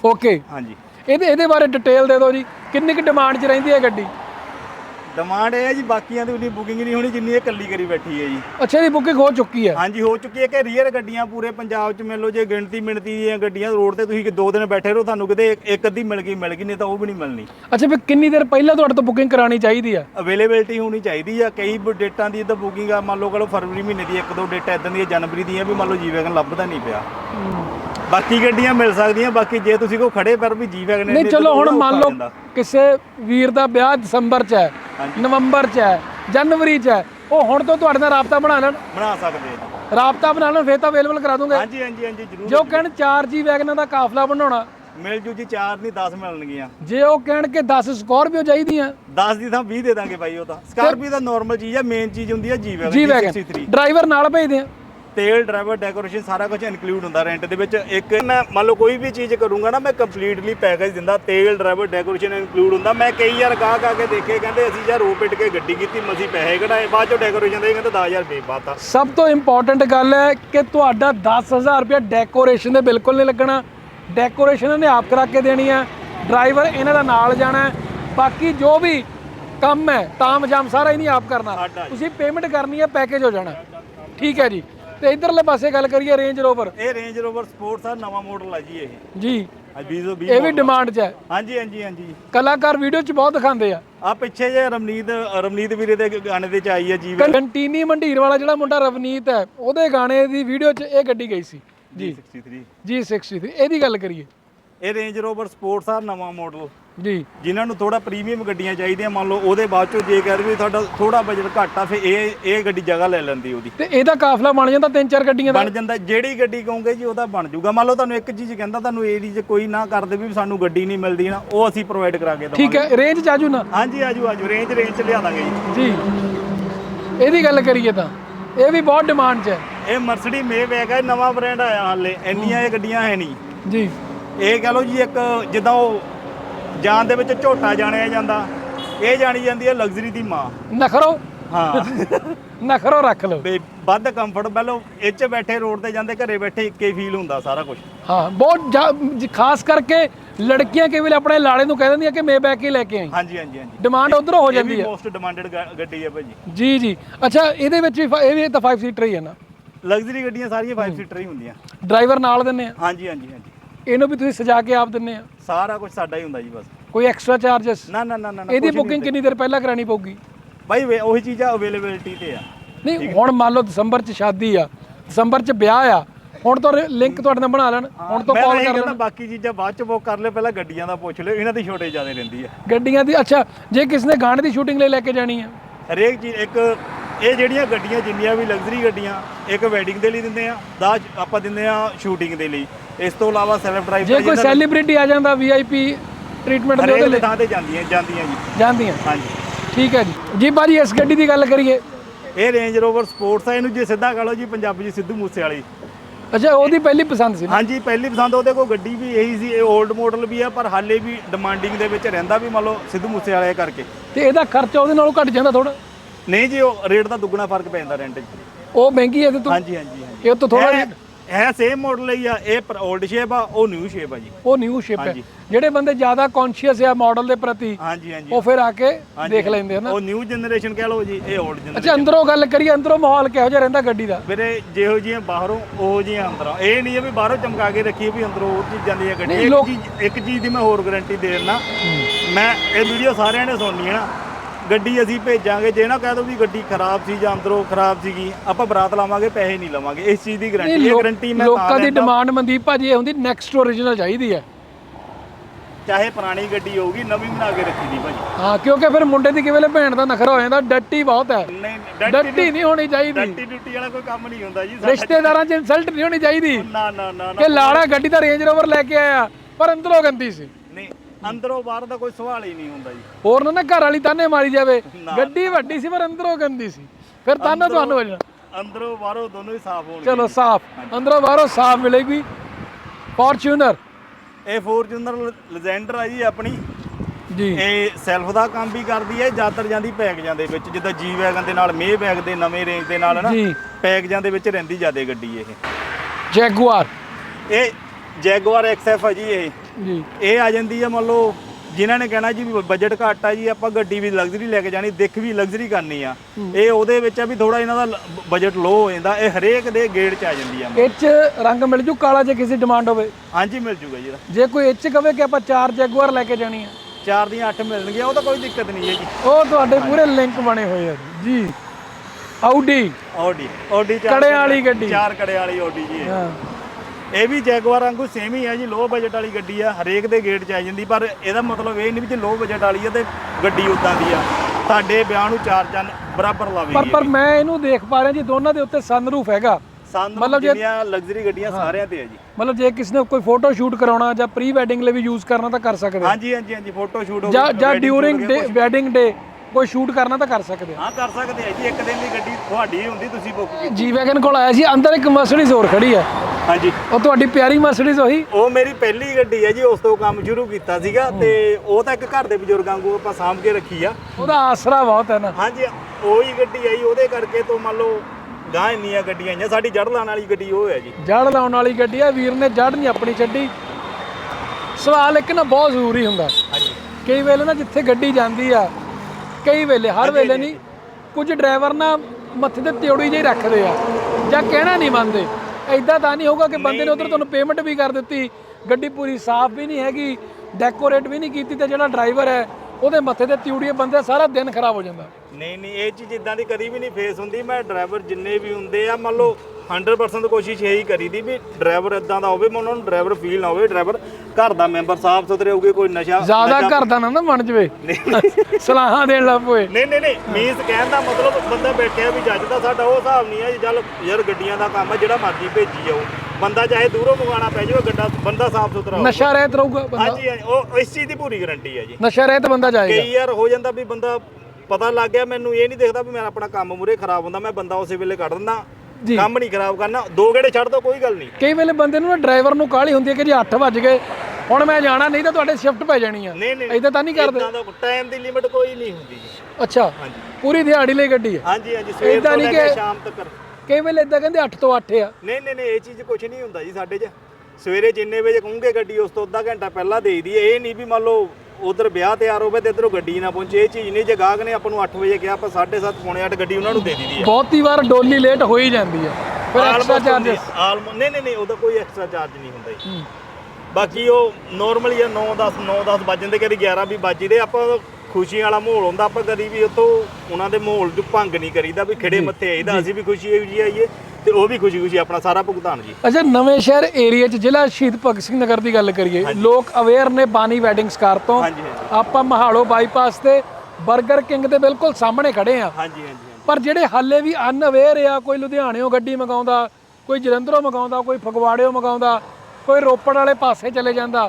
ਓਕੇ ਹਾਂਜੀ। ਇਹਦੇ ਇਹਦੇ ਬਾਰੇ ਡਿਟੇਲ ਦੇ ਦਿਓ ਜੀ। ਕਿੰਨੀ ਕੁ ਡਿਮਾਂਡ 'ਚ ਰਹਿੰਦੀ ਹੈ ਗੱਡੀ? ਡਿਮਾਂਡ ਇਹ ਹੈ ਜੀ ਬਾਕੀਆਂ ਦੀ ਉਨੀ ਬੁਕਿੰਗ ਨਹੀਂ ਹੋਣੀ ਜਿੰਨੀ ਇਹ ਕੱਲੀ ਕਰੀ ਬੈਠੀ ਹੈ ਜੀ। ਅੱਛਾ ਦੀ ਬੁਕਿੰਗ ਹੋ ਚੁੱਕੀ ਹੈ? ਹਾਂਜੀ ਹੋ ਚੁੱਕੀ ਹੈ ਕਿ ਰੀਅਰ ਗੱਡੀਆਂ ਪੂਰੇ ਪੰਜਾਬ 'ਚ ਮਿਲ ਲਓ ਜੇ ਗਿਣਤੀ ਮਿਣਤੀ ਦੀਆਂ ਗੱਡੀਆਂ ਰੋਡ ਤੇ ਤੁਸੀਂ ਕਿ ਦੋ ਦਿਨ ਬੈਠੇ ਰਹੋ ਤੁਹਾਨੂੰ ਕਿਤੇ ਇੱਕ- ਇੱਕ ਅੱਧੀ ਮਿਲ ਗਈ ਮਿਲ ਗਈ ਨਹੀਂ ਤਾਂ ਉਹ ਵੀ ਨਹੀਂ ਮਿਲਣੀ। ਅੱਛਾ ਵੀ ਕਿੰਨੀ ਦੇਰ ਪਹਿਲਾਂ ਤੁਹਾਡੇ ਤੋਂ ਬੁਕਿੰਗ ਕਰਾਣੀ ਚਾਹੀਦੀ ਆ? ਅਵੇਲੇਬਿਲਟੀ ਹੋਣੀ ਚਾਹੀਦੀ ਆ। ਕਈ ਬ- ਡੇਟਾਂ ਦੀ ਤਾਂ ਬੁਕਿੰਗ ਆ ਮੰਨ ਲਓ ਕਿ ਫਰਵਰੀ ਮਹੀਨੇ ਦੀ ਇੱਕ ਦੋ ਡੇਟਾਂ ਇਦਾਂ ਦੀਆਂ ਜਨਵਰੀ ਦੀਆਂ ਵੀ ਮੰਨ ਲਓ ਜੀ ਵੈਗਨ ਲੱਭਦਾ ਨਹੀਂ ਪਿਆ। ਬਾਕੀ ਗੱਡੀਆਂ ਮਿਲ ਸਕਦੀਆਂ ਬਾਕੀ ਜੇ ਤੁਸੀਂ ਕੋ ਖੜੇ ਪਰ ਵੀ ਜੀ ਵੈਗਨ ਨਹੀਂ ਚਲੋ ਹੁਣ ਮੰਨ ਲਓ ਕਿਸੇ ਵੀਰ ਦਾ ਵਿਆਹ ਦਸੰਬਰ 'ਚ ਹੈ ਨਵੰਬਰ 'ਚ ਹੈ ਜਨਵਰੀ 'ਚ ਹੈ ਉਹ ਹੁਣ ਤੋਂ ਤੁਹਾਡੇ ਨਾਲ ਰਾਬਤਾ ਬਣਾ ਲੈਣ? ਬਣਾ ਸਕਦੇ ਆ ਰਾਬਤਾ ਬਣਾ ਲੈਣ ਫੇਰ ਤਾਂ ਅਵੇਲੇਬਲ ਕਰਾ ਦੂੰਗੇ। ਹਾਂਜੀ ਹਾਂਜੀ ਹਾਂਜੀ ਜ਼ਰੂਰ। ਜੋ ਕਹਿਣ 4 ਜੀ ਵੈਗਨਾਂ ਦਾ ਕਾਫਲਾ ਬਣਾਉਣਾ। ਮਿਲ ਜੂ ਜੀ 4 ਨਹੀਂ 10 ਮਿਲਣਗੀਆਂ। ਜੇ ਉਹ ਕਹਿਣ ਕਿ 10 ਸਕੋਰਪੀਓ ਚਾਹੀਦੀਆਂ। 10 ਦੀ ਥਾਂ 20 ਦੇ ਦਾਂਗੇ ਬਾਈ ਉਹ ਤਾਂ। ਸਕਾਰਪੀਓ ਦਾ ਨਾਰਮਲ ਚੀਜ਼ ਆ ਮੇਨ ਚੀਜ਼ ਹੁੰਦੀ ਵੈਗਨ ਜੀ ਵੈਗਨ। 63 ਡਰਾਈਵਰ ਨਾਲ ਭੇਜਦੇ ਆ। ਤੇਲ ਡਰਾਈਵਰ ਡੈਕੋਰੇਸ਼ਨ ਸਾਰਾ ਕੁਝ ਇਨਕਲੂਡ ਹੁੰਦਾ ਰੈਂਟ ਦੇ ਵਿੱਚ। ਇੱਕ ਮੈਂ ਮੰਨ ਲਓ ਕੋਈ ਵੀ ਚੀਜ਼ ਕਰੂੰਗਾ ਨਾ ਮੈਂ ਕੰਪਲੀਟਲੀ ਪੈਕੇਜ ਦਿੰਦਾ ਤੇਲ ਡਰਾਈਵਰ ਡੈਕੋਰੇਸ਼ਨ ਇਨਕਲੂਡ ਹੁੰਦਾ। ਮੈਂ ਕਈ ਵਾਰ ਗਾਹ ਗਾ ਕੇ ਦੇਖੇ ਕਹਿੰਦੇ ਅਸੀਂ ਯਾਰ ਰੋ ਪਿੱਟ ਕੇ ਗੱਡੀ ਕੀਤੀ ਮਸੀ ਪੈਸੇ ਕਢਾਏ ਬਾਅਦ ਚੋਂ ਡੈਕੋਰੇਸ਼ਨ ਦੇ ਕਹਿੰਦੇ 10000 ਰੁਪਏ ਪਾਤਾ ਸਭ ਤੋਂ ਇੰਪੋਰਟੈਂਟ ਗੱਲ ਹੈ ਕਿ ਤੁਹਾਡਾ 10000 ਰੁਪਏ ਡੈਕੋਰੇਸ਼ਨ ਦੇ ਬਿਲਕੁਲ ਨਹੀਂ ਲੱਗਣਾ। ਡੈਕੋਰੇਸ਼ਨ ਇਹਨੇ ਆਪ ਕਰਾ ਕੇ ਦੇਣੀ ਹੈ। ਡਰਾਈਵਰ ਇਹਨਾਂ ਦਾ ਨਾਲ ਜਾਣਾ ਹੈ। ਬਾਕੀ ਜੋ ਵੀ ਕੰਮ ਹੈ ਤਾਮ ਜਾਮ ਸਾਰਾ ਇਹਨੇ ਆਪ ਕਰਨਾ। ਤੁਸੀਂ ਪੇਮੈਂਟ ਕਰਨੀ ਹੈ ਪੈਕੇਜ ਹੋ ਜਾਣਾ। ਠੀਕ ਹੈ ਜੀ। ਤੇ ਇਧਰਲੇ ਪਾਸੇ ਗੱਲ ਕਰੀਏ ਰੇਂਜ ਰੋਵਰ ਇਹ ਰੇਂਜ ਰੋਵਰ ਸਪੋਰਟਸ ਆ ਨਵਾਂ ਮਾਡਲ ਆ ਜੀ ਇਹ। ਜੀ। ਆ 2020 ਇਹ ਵੀ ਡਿਮਾਂਡ 'ਚ ਹੈ। ਹਾਂਜੀ ਹਾਂਜੀ ਹਾਂਜੀ। ਕਲਾਕਾਰ ਵੀਡੀਓ 'ਚ ਬਹੁਤ ਦਿਖਾਉਂਦੇ ਆ। ਆ ਪਿੱਛੇ ਜੇ ਰਮਨੀਤ ਰਮਨੀਤ ਵੀਰੇ ਦੇ ਗਾਣੇ ਦੇ ਚ ਆਈ ਹੈ ਜੀ ਕੰਟੀਨੀ ਮੰਡੀਰ ਵਾਲਾ ਜਿਹੜਾ ਮੁੰਡਾ ਰਵਨੀਤ ਹੈ ਉਹਦੇ ਗਾਣੇ ਦੀ ਵੀਡੀਓ 'ਚ ਇਹ ਗੱਡੀ ਗਈ ਸੀ। ਜੀ। 63 ਜੀ 63 ਇਹਦੀ ਗੱਲ ਕਰੀਏ। ਇਹ ਰੇਂਜ ਰੋਵਰ ਸਪੋਰਟਸ ਆ ਨਵਾਂ ਮਾਡਲ ਜੀ। ਜਿਨ੍ਹਾਂ ਨੂੰ ਥੋੜਾ ਪ੍ਰੀਮੀਅਮ ਗੱਡੀਆਂ ਚਾਹੀਦੀਆਂ ਮੰਨ ਲਓ ਉਹਦੇ ਬਾਅਦ ਚੋਂ ਜੇ ਕਹਿ ਵੀ ਤੁਹਾਡਾ ਥੋੜਾ ਬਜਟ ਘੱਟ ਆ ਫਿਰ ਇਹ ਇਹ ਗੱਡੀ ਜਗ੍ਹਾ ਲੈ ਲੈਂਦੀ ਉਹਦੀ। ਤੇ ਇਹਦਾ ਕਾਫਲਾ ਬਣ ਜਾਂਦਾ ਤਿੰਨ ਚਾਰ ਗੱਡੀਆਂ ਦਾ? ਬਣ ਜਾਂਦਾ ਜਿਹੜੀ ਗੱਡੀ ਕਹੋਗੇ ਜੀ ਉਹਦਾ ਬਣ ਜਾਊਗਾ। ਮੰਨ ਲਓ ਤੁਹਾਨੂੰ ਇੱਕ ਚੀਜ਼ ਕਹਿੰਦਾ ਤੁਹਾਨੂੰ ਏਡੀ 'ਚ ਕੋਈ ਨਾ ਕਰਦੇ ਵੀ ਸਾਨੂੰ ਗੱਡੀ ਨਹੀਂ ਮਿਲਦੀ ਨਾ ਉਹ ਅਸੀਂ ਪ੍ਰੋਵਾਈਡ ਕਰਾ ਕੇ ਠੀਕ ਦਵਾਂਗੇ। ਹੈ ਰੇਂਜ ਚ ਆਜੂ ਨਾ। ਹਾਂਜੀ ਆਜੂ ਆਜੂ ਰੇਂਜ ਰੇਂਜ 'ਚ ਲਿਆ ਦਾਂਗੇ ਜੀ। ਜੀ। ਇਹਦੀ ਗੱਲ ਕਰੀਏ ਤਾਂ ਇਹ ਵੀ ਬਹੁਤ ਡਿਮਾਂਡ 'ਚ ਹੈ। ਇਹ ਮਰਸਡੀ ਮੇਵੈਗ ਹੈ ਨਵਾਂ ਬ੍ਰਾਂਡ ਆਇਆ ਹਾਲੇ ਇੰਨੀਆਂ ਇਹ ਗੱਡੀਆਂ ਹੈ ਨਹੀਂ ਜੀ। ਇਹ ਕਹ ਲਓ ਜੀ ਇੱਕ ਜਿੱਦਾਂ ਉਹ ਜਾਨ ਦੇ ਵਿੱਚ ਝੋਟਾ ਜਾਣਿਆ ਜਾਂਦਾ। ਇਹ ਜਾਣੀ ਜਾਂਦੀ ਹੈ ਲਗਜ਼ਰੀ ਦੀ ਮਾਂ। ਨਖਰੋ? ਹਾਂ। [laughs] ਨਖਰੋ ਰੱਖ ਲਓ। ਵੀ ਵੱਧ ਕੰਫਰਟੇਬਲ ਇਹ 'ਚ ਬੈਠੇ ਰੋਡ ਤੇ ਜਾਂਦੇ ਘਰੇ ਬੈਠੇ ਇੱਕੇ ਫੀਲ ਹੁੰਦਾ ਸਾਰਾ ਕੁਝ ਹਾਂ ਬਹੁਤ ਜਾ- ਖਾਸ ਕਰਕੇ ਲੜਕੀਆਂ ਕਈ ਵੇਲੇ ਆਪਣੇ ਲਾੜੇ ਨੂੰ ਕਹਿ ਦਿੰਦੀਆਂ ਕਿ ਮੈਂ ਬੈਕ ਹੀ ਲੈ ਕੇ ਆਈ। ਹਾਂਜੀ ਹਾਂਜੀ ਹਾਂਜੀ। ਡਿਮਾਂਡ ਉਧਰੋਂ ਹੋ ਇਹ ਜਾਂਦੀ ਵੀ ਹੈ ਮੋਸਟ ਡਿਮਾਂਡਡ ਗੱਡੀ ਹੈ ਭਾਜੀ। ਜੀ ਜੀ। ਅੱਛਾ ਇਹਦੇ ਵਿੱਚ ਵੀ ਫ- ਇਹ ਵੀ ਤਾਂ 5 ਸੀਟਰ ਹੀ ਹੈ ਨਾ। ਲਗਜ਼ਰੀ ਗੱਡੀਆਂ ਸਾਰੀਆਂ 5 ਸੀਟਰ ਹੀ ਹੁੰਦੀਆਂ। ਡਰਾਈਵਰ ਨਾਲ ਦਿੰਨੇ ਆ। ਹਾਂਜੀ ਹਾਂਜੀ ਹਾਂਜੀ। ਇਹਨੂੰ ਵੀ ਤੁਸੀਂ ਸਜਾ ਕੇ ਆਪ ਦਿੰਨੇ ਆ। ਸਾਰਾ ਕੁਝ ਸਾਡਾ ਹੀ ਹੁੰਦਾ ਜੀ ਬਸ। ਕੋਈ ਐਕਸਟਰਾ ਚਾਰजेस ਨਾ ਨਾ ਨਾ ਨਾ ਇਹਦੀ ਬੁਕਿੰਗ ਕਿੰਨੀ ਦੇਰ ਪਹਿਲਾਂ ਕਰਾਣੀ ਪਊਗੀ? ਵੇ- ਉਹੀ ਚੀਜ਼ਾਂ ਅਵੇਲੇਬਿਲਟੀ ਤੇ ਆ। ਨਹੀਂ ਹੁਣ ਮੰਨ ਲਓ ਦਸੰਬਰ 'ਚ ਸ਼ਾਦੀ ਆ ਦਸੰਬਰ 'ਚ ਵਿਆਹ ਆ ਹੁਣ ਤੋਂ ਲਿੰਕ ਤੁਹਾਡੇ ਨਾਲ ਬਣਾ ਲੈਣ ਹੁਣ ਤੋਂ ਕਾਲ ਕਰ ਲੈਣ। ਬਾਕੀ ਚੀਜ਼ਾਂ ਬਾਅਦ ਚ ਬੁੱਕ ਕਰ ਲਿਓ ਪਹਿਲਾਂ ਗੱਡੀਆਂ ਦਾ ਪੁੱਛ ਲਿਓ ਇਹਨਾਂ ਦੀ ਛੋਟੇ ਜ਼ਿਆਦਾ ਰਹਿੰਦੀ ਆ। ਗੱਡੀਆਂ ਦੀ ਅੱਛਾ ਜੇ ਕਿਸ ਨੇ ਗਾਣੇ ਦੀ ਸ਼ੂਟਿੰਗ ਲਈ ਲੈ ਕੇ ਜਾਣੀ ਆ ਹਰੇਕ ਚੀਜ਼ ਇੱਕ ਇਹ ਜਿਹੜੀਆਂ ਗੱਡੀਆਂ ਜਿੰਨੀਆਂ ਵੀ ਲਗਜ਼ਰੀ ਗੱਡੀਆਂ ਇੱਕ ਵੈਡਿੰਗ ਦੇ ਲਈ ਦਿੰਦੇ ਆ ਦਾ ਆਪਾਂ ਦਿੰਦੇ ਆ ਸ਼ੂਟਿੰਗ ਦੇ ਲਈ। ਇਸ ਤੋਂ ਇਲਾਵਾ ਸੈਲਫ ਡਰਾਈਵ ਜੇ ਕੋਈ ਸੈਲੀਬ੍ਰਿਟੀ ਆ ਜਾਂਦਾ ਵੀਆਈਪੀ ਟ੍ਰੀਟਮੈਂਟ ਦੇ ਉਹਦੇ ਲਈ। ਥਾਂ ਤੇ ਜਾਂਦੀਆਂ ਜਾਂਦੀਆਂ ਜੀ। ਜਾਂਦੀਆਂ? ਹਾਂਜੀ। ਠੀਕ ਹੈ ਜੀ। ਜੀ ਬਾਜੀ ਇਸ ਗੱਡੀ ਦੀ ਗੱਲ ਕਰੀਏ। ਇਹ ਰੇਂਜ ਰੋਵਰ ਸਪੋਰਟਸ ਆ ਇਹਨੂੰ ਜੇ ਸਿੱਧਾ ਕਹ ਲਓ ਜੀ ਪੰਜਾਬੀ ਜੀ ਸਿੱਧੂ ਮੂਸੇ ਵਾਲੀ ਅੱਛਾ ਉਹਦੀ ਪਹਿਲੀ ਪਸੰਦ ਸੀ ਨਾ? ਹਾਂਜੀ ਪਹਿਲੀ ਪਸੰਦ ਉਹਦੇ ਕੋਲ ਗੱਡੀ ਵੀ ਇਹੀ ਸੀ ਇਹ 올ਡ ਮਾਡਲ ਵੀ ਆ ਪਰ ਹਾਲੇ ਵੀ ਡਿਮਾਂਡਿੰਗ ਦੇ ਵਿੱਚ ਰਹਿੰਦਾ ਵੀ ਮੰਨ ਲਓ ਸਿੱਧੂ ਮੂਸੇ ਵਾਲੇ ਕਰਕੇ। ਤੇ ਇਹਦਾ ਖਰਚਾ ਉਹਦੇ ਨਾਲੋਂ ਘੱਟ ਜਾਂਦਾ ਥੋੜਾ ਨਹੀਂ ਜੀ ਉਹ ਰੇਟ ਦਾ ਦੁੱਗਣਾ ਫ਼ਰਕ ਪੈ ਜਾਂਦਾ ਰੈਂਟ 'ਚ। ਉਹ ਮਹਿੰਗੀ ਹੈ ਇਹਦੇ ਤੋਂ? ਹਾਂਜੀ ਹਾਂਜੀ ਹਾਂਜੀ। ਇਹ ਤੋਂ ਥੋੜਾ ਇਹ- ਹੈ ਸੇਮ ਮਾਡਲ ਹੀ ਆ ਇਹ 올ਡ ਸ਼ੇਪ ਆ ਉਹ ਨਿਊ ਸ਼ੇਪ ਆ ਜੀ। ਉਹ ਨਿਊ ਸ਼ਿਪ ਹੈ। ਹਾਂਜੀ। ਜਿਹੜੇ ਬੰਦੇ ਜ਼ਿਆਦਾ ਕੌਨਸ਼ੀਅਸ ਆ ਮਾਡਲ ਦੇ ਪ੍ਰਤੀ ਹਾਂਜੀ ਹਾਂਜੀ। ਉਹ ਫਿਰ ਆ ਕੇ ਹਾਂਜੀ, ਦੇਖ ਲੈਂਦੇ ਹਨ ਉਹ ਨਿਊ ਜਨਰੇਸ਼ਨ ਕਹਿ ਲਓ ਜੀ ਇਹ 올ਡ ਜਨਰੇਸ਼ਨ ਅੱਛਾ ਅੰਦਰੋਂ ਗੱਲ ਕਰੀਏ ਅੰਦਰੋਂ ਮਾਹੌਲ ਕਿਹੋ ਜਿਹਾ ਰਹਿੰਦਾ ਗੱਡੀ ਦਾ? ਵੀਰੇ ਜਿਹੋ ਜਿਹੀਆਂ ਬਾਹਰੋਂ ਉਹ ਜਿਹੀਆਂ ਅੰਦਰੋਂ। ਇਹ ਨਹੀਂ ਹੈ ਵੀ ਬਾਹਰੋਂ ਚਮਕਾ ਕੇ ਰੱਖੀ ਵੀ ਅੰਦਰੋਂ ਉਹ ਚੀਜ਼ਾਂ ਦੀ ਗੱਡੀ। ਨਹੀਂ, ਇੱਕ ਲੋਕ- ਚੀਜ਼ ਇੱਕ ਚੀਜ਼ ਦੀ ਮੈਂ ਹੋਰ ਗਾਰੰਟੀ ਦੇ ਦਿੰਦਾ। ਮੈਂ ਇਹ ਵੀਡੀਓ ਸਾਰਿਆਂ ਨੇ ਸੁਣਨੀ ਹੈ ਨਾ। ਗੱਡੀ ਅਸੀਂ ਭੇਜਾਂਗੇ ਜੇ ਨਾ ਕਹਿ ਦੋ ਵੀ ਗੱਡੀ ਖਰਾਬ ਸੀ ਜਾਂ ਅੰਦਰੋਂ ਖਰਾਬ ਸੀਗੀ ਆਪਾਂ ਬਰਾਤ ਲਾਵਾਂਗੇ ਪੈਸੇ ਨਹੀਂ ਲਵਾਂਗੇ। ਇਸ ਚੀਜ਼ ਦੀ ਗਾਰੰਟੀ ਇਹ ਗਾਰੰਟੀ ਮੈਂ ਲੋਕਾਂ ਦੀ ਡਿਮਾਂਡ ਮਨਦੀਪ ਭਾਜੀ ਇਹ ਹੁੰਦੀ ਨੈਕਸਟ ਓਰੀਜਨਲ ਚਾਹੀਦੀ ਹੈ ਚਾਹੇ ਪੁਰਾਣੀ ਗੱਡੀ ਹੋਊਗੀ ਨਵੀਂ ਬਣਾ ਕੇ ਰੱਖੀ ਦੀ ਭਾਜੀ। ਹਾਂ ਕਿਉਂਕਿ ਫਿਰ ਮੁੰਡੇ ਦੀ ਕਿਵੇਂ ਭੈਣ ਦਾ ਨਖਰਾ ਹੋ ਜਾਂਦਾ ਡੱਟੀ ਬਹੁਤ ਹੈ ਨਹੀਂ ਡੱਟੀ ਨਹੀਂ ਹੋਣੀ ਚਾਹੀਦੀ। ਡੱਟੀ ਡੁੱਟੀ ਵਾਲਾ ਕੋਈ ਕੰਮ ਨਹੀਂ ਹੁੰਦਾ ਜੀ। ਰਿਸ਼ਤੇਦਾਰਾਂ 'ਚ ਇਨਸਲਟ ਨਹੀਂ ਹੋਣੀ ਚਾਹੀਦੀ। ਨਾ ਨਾ ਨਾ ਕਿ ਲਾੜਾ ਗੱਡੀ ਦਾ ਰੇਂਜ ਰੋਵਰ ਲੈ ਕੇ ਆਇਆ ਪਰ ਅੰਦਰੋਂ ਗੰਦੀ ਸੀ। ਅੰਦਰੋਂ ਬਾਹਰ ਦਾ ਕੋਈ ਸਵਾਲ ਹੀ ਨਹੀਂ ਹੁੰਦਾ ਜੀ। ਹੋਰ ਨਾ ਨਾ ਘਰ ਵਾਲੀ ਤਾਨੇ ਮਾਰੀ ਜਾਵੇ। ਗੱਡੀ ਵੱਡੀ ਸੀ ਪਰ ਅੰਦਰੋਂ ਗੰਦੀ ਸੀ। ਫਿਰ ਤਾਨਾ ਤੁਹਾਨੂੰ ਹੋ ਜਾਣਾ। ਅੰਦਰੋਂ ਬਾਹਰੋਂ ਦੋਨੋਂ ਹੀ ਸਾਫ਼ ਹੋਣਗੇ। ਚਲੋ ਸਾਫ਼। ਅੰਦਰੋਂ ਬਾਹਰੋਂ ਸਾਫ਼ ਮਿਲੇਗੀ। ਫੋਰਚੂਨਰ ਇਹ ਫੋਰਚੂਨਰ ਲੈਜੈਂਡਰ ਆ ਜੀ ਆਪਣੀ। ਜੀ। ਇਹ ਸੈਲਫ ਦਾ ਕੰਮ ਵੀ ਕਰਦੀ ਹੈ ਜ਼ਿਆਦਾਤਰ ਜਾਂਦੀ ਪੈਕਜਾਂ ਦੇ ਵਿੱਚ ਜਿੱਦਾਂ ਜੀ ਵੈਗਨ ਦੇ ਨਾਲ ਮੇ ਬੈਗ ਦੇ ਨਵੇਂ ਰੇਂਜ ਦੇ ਨਾਲ ਨਾ ਪੈਕਜਾਂ ਦੇ ਵਿੱਚ ਰਹਿੰਦੀ ਜਿਆਦੇ ਗੱਡੀ ਇਹ। ਜੈਗੁਆਰ ਇਹ ਜੈਗੁਆਰ ਐਕਸਐਫ ਆ ਜੀ ਇਹ। ਜੀ। ਇਹ ਆ ਜਾਂਦੀ ਹੈ ਮੰਨ ਲਓ ਜਿਨ੍ਹਾਂ ਨੇ ਕਹਿਣਾ ਜੀ ਬਜਟ ਘੱਟ ਆ ਜੀ ਆਪਾਂ ਗੱਡੀ ਵੀ ਲਗਜ਼ਰੀ ਲੈ ਕੇ ਜਾਣੀ ਦਿੱਖ ਵੀ ਲਗਜ਼ਰੀ ਕਰਨੀ ਆ। ਇਹ ਉਹਦੇ ਵਿੱਚ ਆ ਵੀ ਥੋੜਾ ਇਹਨਾਂ ਦਾ ਬਜਟ ਲੋ ਹੋ ਜਾਂਦਾ ਇਹ ਹਰੇਕ ਦੇ ਗੇੜ 'ਚ ਆ ਜਾਂਦੀ ਆ ਇਹ 'ਚ ਰੰਗ ਮਿਲ ਜੂ ਕਾਲਾ ਜੇ ਕਿਸੇ ਡਿਮਾਂਡ ਹੋਵੇ। ਹਾਂਜੀ ਮਿਲ ਜੂਗਾ ਜੀ ਜੇ ਕੋਈ ਇਹ 'ਚ ਕਵੇ ਕਿ ਆਪਾਂ ਚਾਰ ਜੈਗੁਆਰ ਲੈ ਕੇ ਜਾਣੀ ਹੈ ਚਾਰ ਦੀਆਂ 8 ਮਿਲਣਗੀਆਂ ਉਹ ਤਾਂ ਕੋਈ ਦਿੱਕਤ ਨਹੀਂ ਹੈ ਜੀ। ਉਹ ਤੁਹਾਡੇ ਪੂਰੇ ਲਿੰਕ ਬਣੇ ਹੋਏ ਆ ਜੀ। ਆਊਡੀ ਆਡੀ ਆਡੀ ਕੜਿਆਂ ਵਾਲੀ ਗੱਡੀ। ਚਾਰ ਕੜੇ ਵਾਲੀ ਆਡੀ ਜੀ। ਹਾਂ। ਇਹ ਵੀ ਜੈਗਵਾਰ ਵਾਂਗੂ ਸੇਮ ਹੀ ਹੈ ਜੀ ਲੋ ਬਜਟ ਵਾਲੀ ਗੱਡੀ ਆ ਹਰੇਕ ਦੇ ਗੇਟ 'ਚ ਆ ਜਾਂਦੀ ਪਰ ਇਹਦਾ ਮਤਲਬ ਇਹ ਨਹੀਂ ਵੀ ਜੇ ਲੋ ਬਜਟ ਵਾਲੀ ਆ ਤੇ ਗੱਡੀ ਉਦਾਂ ਦੀ ਆ। ਤੁਹਾਡੇ ਵਿਆਹ ਨੂੰ ਚਾਰ ਚੰਨ ਬਰਾਬਰ ਪਰ ਲਾਵੇਗੀ ਪਰ ਮੈਂ ਇਹਨੂੰ ਦੇਖ ਪਾ ਰਿਹਾ ਜੀ ਦੋਨਾਂ ਦੇ ਉੱਤੇ ਸਨਰੂਫ ਹੈਗਾ। ਮਤਲਬ ਜੇ- ਲਗਜ਼ਰੀ ਗੱਡੀਆਂ ਸਾਰਿਆਂ ਤੇ ਆ ਜੀ। ਮਤਲਬ ਜੇ ਕਿਸੇ ਨੇ ਕੋਈ ਫੋਟੋ ਸ਼ੂਟ ਕਰਾਉਣਾ ਜਾਂ ਪ੍ਰੀ ਵੈਡਿੰਗ ਲਈ ਵੀ ਯੂਜ਼ ਕਰਨਾ ਤਾਂ ਕਰ ਸਕਦੇ ਆ। ਹਾਂਜੀ ਹਾਂਜੀ ਹਾਂਜੀ ਫੋਟੋ ਸ਼ੂਟ ਹੋ ਜਾਂ ਜਾਂ ਡਿਊਰਿੰਗ ਵੈਡਿੰਗ ਡੇ ਕੋਈ ਸ਼ੂਟ ਕਰਨਾ ਤਾਂ ਕਰ ਸਕਦੇ ਆ। ਹਾਂ ਕਰ ਸਕਦੇ ਆ ਜੀ ਇੱਕ ਦਿਨ ਦੀ ਗੱਡੀ ਤੁਹਾਡੀ ਹੁੰਦੀ ਤੁਸੀਂ ਬੁੱਕ ਕੀਤੀ। ਜੀ ਵੈਗਨ ਕੋਲ ਆਇਆ ਸੀ ਅੰਦਰ ਇੱਕ ਮਰਸੀਡੀਜ਼ ਹੋਰ ਖੜੀ ਹੈ ਹਾਂਜੀ। ਉਹ ਤੁਹਾਡੀ ਪਿਆਰੀ ਮਰਸੀਡੀਜ਼ ਉਹੀ? ਉਹ ਮੇਰੀ ਪਹਿਲੀ ਗੱਡੀ ਹੈ ਜੀ ਉਸ ਤੋਂ ਕੰਮ ਸ਼ੁਰੂ ਕੀਤਾ ਸੀਗਾ ਤੇ ਉਹ ਤਾਂ ਇੱਕ ਘਰ ਦੇ ਬਜ਼ੁਰਗਾਂ ਵਾਂਗੂ ਆਪਾਂ ਸਾਂਭ ਕੇ ਰੱਖੀ ਆ। ਉਹਦਾ ਆਸਰਾ ਬਹੁਤ ਹੈ ਨਾ। ਹਾਂਜੀ ਉਹੀ ਗੱਡੀ ਆਈ ਉਹਦੇ ਕਰਕੇ ਤੋਂ ਮੰਨ ਲਓ ਗਾਂ ਇੰਨੀਆਂ ਗੱਡੀਆਂ ਆਈਆਂ। ਸਾਡੀ ਜੜ ਲਾਣ ਵਾਲੀ ਗੱਡੀ ਉਹ ਹੈ ਜੀ। ਜੜ ਲਾਉਣ ਵਾਲੀ ਗੱਡੀ ਆ ਵੀਰ ਨੇ ਜੜ ਨਹੀਂ ਆਪਣੀ ਛੱਡੀ। ਸਵਾਲ ਇੱਕ ਨਾ ਬਹੁਤ ਜ਼ਰੂਰੀ ਹੁੰਦਾ। ਹਾਂਜੀ। ਕਈ ਵੇਲੇ ਨਾ ਜਿੱਥੇ ਗੱਡੀ ਜਾਂਦੀ ਆ ਕਈ ਵੇਲੇ ਹਰ ਵੇਲੇ ਨਹੀਂ ਕੁਝ ਡਰਾਈਵਰ ਨਾ ਮੱਥੇ ਤੇ ਤਿਉੜੀ ਜਿਹੀ ਰੱਖਦੇ ਆ ਜਾਂ ਕਹਿਣਾ ਨਹੀਂ ਮੰਨਦੇ। ਐਦਾਂ ਤਾਂ ਨਹੀਂ ਹੋਊਗਾ ਕਿ ਬੰਦੇ ਨੇ ਉਧਰ ਤੁਹਾਨੂੰ ਪੇਮੈਂਟ ਵੀ ਕਰ ਦਿੱਤੀ ਗੱਡੀ ਪੂਰੀ ਸਾਫ਼ ਵੀ ਨਹੀਂ ਹੈਗੀ ਡੈਕੋਰੇਟ ਵੀ ਨਹੀਂ ਕੀਤੀ ਤੇ ਜਿਹੜਾ ਡਰਾਈਵਰ ਹੈ ਉਹਦੇ ਮੱਥੇ ਤੇ ਤਿਉੜੀਏ ਬੰਦੇ ਸਾਰਾ ਦਿਨ ਖਰਾਬ ਹੋ ਜਾਂਦਾ। ਨਹੀਂ ਨਹੀਂ ਇਹ ਚੀਜ਼ ਇਦਾਂ ਦੀ ਕਦੀ ਵੀ ਨਹੀਂ ਫੇਸ ਹੁੰਦੀ। ਮੈਂ ਡਰਾਈਵਰ ਜਿੰਨੇ ਵੀ ਹੁੰਦੇ ਆ ਮੰਨ ਲਓ 100% ਕੋਸ਼ਿਸ਼ ਇਹੀ ਕਰੀਦੀ ਵੀ ਡਰਾਈਵਰ ਇਦਾਂ ਦਾ ਹੋਵੇ ਮੈਂ ਉਹਨਾਂ ਨੂੰ ਡਰਾਈਵਰ ਫੀਲ ਨਾ ਹੋਵੇ। ਡਰਾਈਵਰ ਘਰ ਦਾ ਮੈਂਬਰ ਸਾਫ਼ ਸੁਥਰੇ ਹੋਊਗੇ ਕੋਈ ਨਸ਼ਾ ਜ਼ਿਆਦਾ ਘਰ ਦਾ ਨਾ ਨਾ ਬਣ ਜਵੇ। ਸਲਾਹਾਂ ਦੇਣ ਲੱਗ ਪਏ ਨਹੀਂ ਨਹੀਂ ਨਹੀਂ ਮੀਨਸ ਕਹਿਣ ਦਾ ਮਤਲਬ ਬੰਦਾ ਬੈਠਿਆ ਵੀ ਜੱਜ ਦਾ ਸਾਡਾ ਉਹ ਹਿਸਾਬ ਨਹੀਂ ਹੈ ਜੀ ਚੱਲ ਯਾਰ ਗੱਡੀਆਂ ਦਾ ਕੰਮ ਹੈ ਜਿਹੜਾ ਮਰਜ਼ੀ ਭੇਜੀ ਜਾਓ। ਬੰਦਾ ਚਾਹੇ ਦੂਰੋਂ ਮੰਗਾਣਾ ਪੈ ਜਾਵੇ ਗੱਡਾ ਬੰਦਾ ਸਾਫ਼ ਸੁਥਰਾ ਨਸ਼ਾ ਰਹਿਤ ਰਹੂਗਾ ਬੰਦਾ। ਹਾਂਜੀ ਹਾਂਜੀ, ਉਹ ਇਸ ਚੀਜ਼ ਦੀ ਪੂਰੀ ਗਾਰੰਟੀ ਹੈ ਜੀ। ਨਸ਼ਾ ਰਹਿਤ ਬੰਦਾ ਜਾਏਗਾ ਕਈ ਯਾਰ ਹੋ ਜਾਂਦਾ ਵੀ ਬੰਦਾ ਪਤਾ ਲੱਗ ਗਿਆ ਮੈਨੂੰ ਇਹ ਨਹੀਂ ਦੇਖਦਾ ਵੀ ਮੇਰਾ ਆਪਣਾ ਕੰਮ ਮੂਰੇ ਖਰਾਬ ਹੁੰਦਾ ਮੈਂ ਬੰਦਾ ਉਸੇ ਵੇਲੇ ਕੱਢ ਦਿੰਦਾ ਜੀ। ਕੰਮ ਨਹੀਂ ਖਰਾਬ ਕਰਨਾ ਦੋ ਗੇੜੇ ਛੱਡ ਦੋ ਕੋਈ ਗੱਲ ਨਹੀਂ। ਕਈ ਵੇਲੇ ਬੰਦੇ ਨੂੰ ਨਾ ਡਰਾਈਵਰ ਨੂੰ ਕਾਹਲੀ ਹੁੰਦੀ ਹੈ ਕਿ ਜੀ 8 ਵੱਜ ਗਏ ਹੁਣ ਮੈਂ ਜਾਣਾ ਨਹੀਂ ਤਾਂ ਤੁਹਾਡੇ ਸ਼ਿਫਟ ਪੈ ਜਾਣੀ ਆ। ਨਹੀਂ ਨਹੀਂ ਇਦਾਂ ਤਾਂ ਨਹੀਂ ਕਰਦੇ? ਇਦਾਂ ਦਾ ਟਾਈਮ ਦੀ ਲਿਮਿਟ ਕੋਈ ਨਹੀਂ ਹੁੰਦੀ ਜੀ। ਅੱਛਾ ਹਾਂਜੀ। ਪੂਰੀ ਦਿਹਾੜੀ ਲਈ ਗੱਡੀ ਹੈ। ਹਾਂਜੀ ਹਾਂਜੀ ਸਵੇਰ ਏਦਾਂ ਤੋਂ ਨਹੀਂ ਲੈ ਕੇ ਕਿ- ਸ਼ਾਮ ਤੱਕ। ਕਈ ਵੇਲੇ ਇਦਾਂ ਕਹਿੰਦੇ 8 ਤੋਂ 8 ਆ। ਨਹੀਂ ਨਹੀਂ ਨਹੀਂ ਇਹ ਚੀਜ਼ ਕੁਝ ਨਹੀਂ ਹੁੰਦਾ ਜੀ ਸਾਡੇ 'ਚ। ਸਵੇਰੇ ਜਿੰਨੇ ਵਜੇ ਕਹੂੰਗੇ ਗੱਡੀ ਉਸ ਤੋਂ ਅੱਧਾ ਘੰਟਾ ਪਹਿਲਾਂ ਦੇ ਦੀ ਇਹ ਨਹੀਂ ਵੀ ਮੰਨ ਲਓ ਉਧਰ ਵਿਆਹ ਤਿਆਰ ਹੋਵੇ ਤੇ ਇਧਰੋਂ ਗੱਡੀ ਨਾ ਪਹੁੰਚੇ। ਇਹ ਚੀਜ਼ ਨਹੀਂ ਜੇ ਗਾਹਕ ਨੇ ਆਪਾਂ ਨੂੰ 8 ਵਜੇ ਕਿਹਾ ਆਪਾਂ 7:30 ਪੌਣੇ 8 ਗੱਡੀ ਉਹਨਾਂ ਨੂੰ ਦੇ ਦਿੱਤੀ ਹੈ ਬਹੁਤੀ ਵਾਰ ਡੋਲੀ ਲੇਟ ਹੋ ਹੀ ਜਾਂਦੀ ਹੈ ਫਿਰ ਐਕਸਟਰਾ ਚਾਰजेस ਆਲਮੋ ਨਹੀਂ ਨਹੀਂ ਨਹੀਂ ਉਹਦਾ ਕੋਈ ਐਕਸਟਰਾ ਚਾਰਜ ਨਹੀਂ ਹੁੰਦਾ ਜੀ। ਬਾਕੀ ਉਹ ਨਾਰਮਲ ਆ 9 10 9 10 ਵੱਜ ਜਾਂਦੇ ਕਦੀ 11 ਵੀ ਵੱਜਦੇ ਆਪਾਂ ਖੁਸ਼ੀ ਵਾਲਾ ਮਾਹੌਲ ਹੁੰਦਾ ਆਪਾਂ ਕਦੀ ਵੀ ਉੱਥੋਂ ਉਹਨਾਂ ਦੇ ਮਾਹੌਲ 'ਚ ਭੰਗ ਨਹੀਂ ਕਰੀਦਾ ਵੀ ਖਿੜੇ ਮੱਥੇ ਆਈਦਾ ਅਸੀਂ ਵੀ ਖੁਸ਼ੀ ਹੋਈ ਜੀ ਆਈਏ ਤੇ ਉਹ ਵੀ ਖੁਸ਼ੀ ਖੁਸ਼ੀ ਆਪਣਾ ਸਾਰਾ ਭੁਗਤਾਨ ਜੀ। ਅੱਛਾ ਨਵੇਂ ਸ਼ਹਿਰ ਏਰੀਆ 'ਚ ਜ਼ਿਲ੍ਹਾ ਸ਼ਹੀਦ ਭਗਤ ਸਿੰਘ ਨਗਰ ਦੀ ਗੱਲ ਕਰੀਏ ਲੋਕ ਅਵੇਅਰ ਨੇ ਬਾਨੀ ਵੈਡਿੰਗ ਸਕਾਰ ਤੋਂ। ਆਪਾਂ ਮਹਾੜੋ ਬਾਈਪਾਸ ਤੇ 버ਗਰ ਕਿੰਗ ਦੇ ਬਿਲਕੁਲ ਸਾਹਮਣੇ ਖੜੇ ਆ। ਹਾਂਜੀ ਹਾਂਜੀ ਹਾਂਜੀ। ਪਰ ਜਿਹੜੇ ਹਾਲੇ ਵੀ ਅਨਅਵੇਅਰ ਆ ਕੋਈ ਲੁਧਿਆਣਿਓਂ ਗੱਡੀ ਮੰਗਾਉਂਦਾ ਕੋਈ ਜਲੰਧਰੋਂ ਮੰਗਾਉਂਦਾ ਕੋਈ ਫਗਵਾੜਿਓਂ ਮੰਗਾਉਂਦਾ ਕੋਈ ਰੋਪੜ ਵਾਲੇ ਪਾਸੇ ਚਲੇ ਜਾਂਦਾ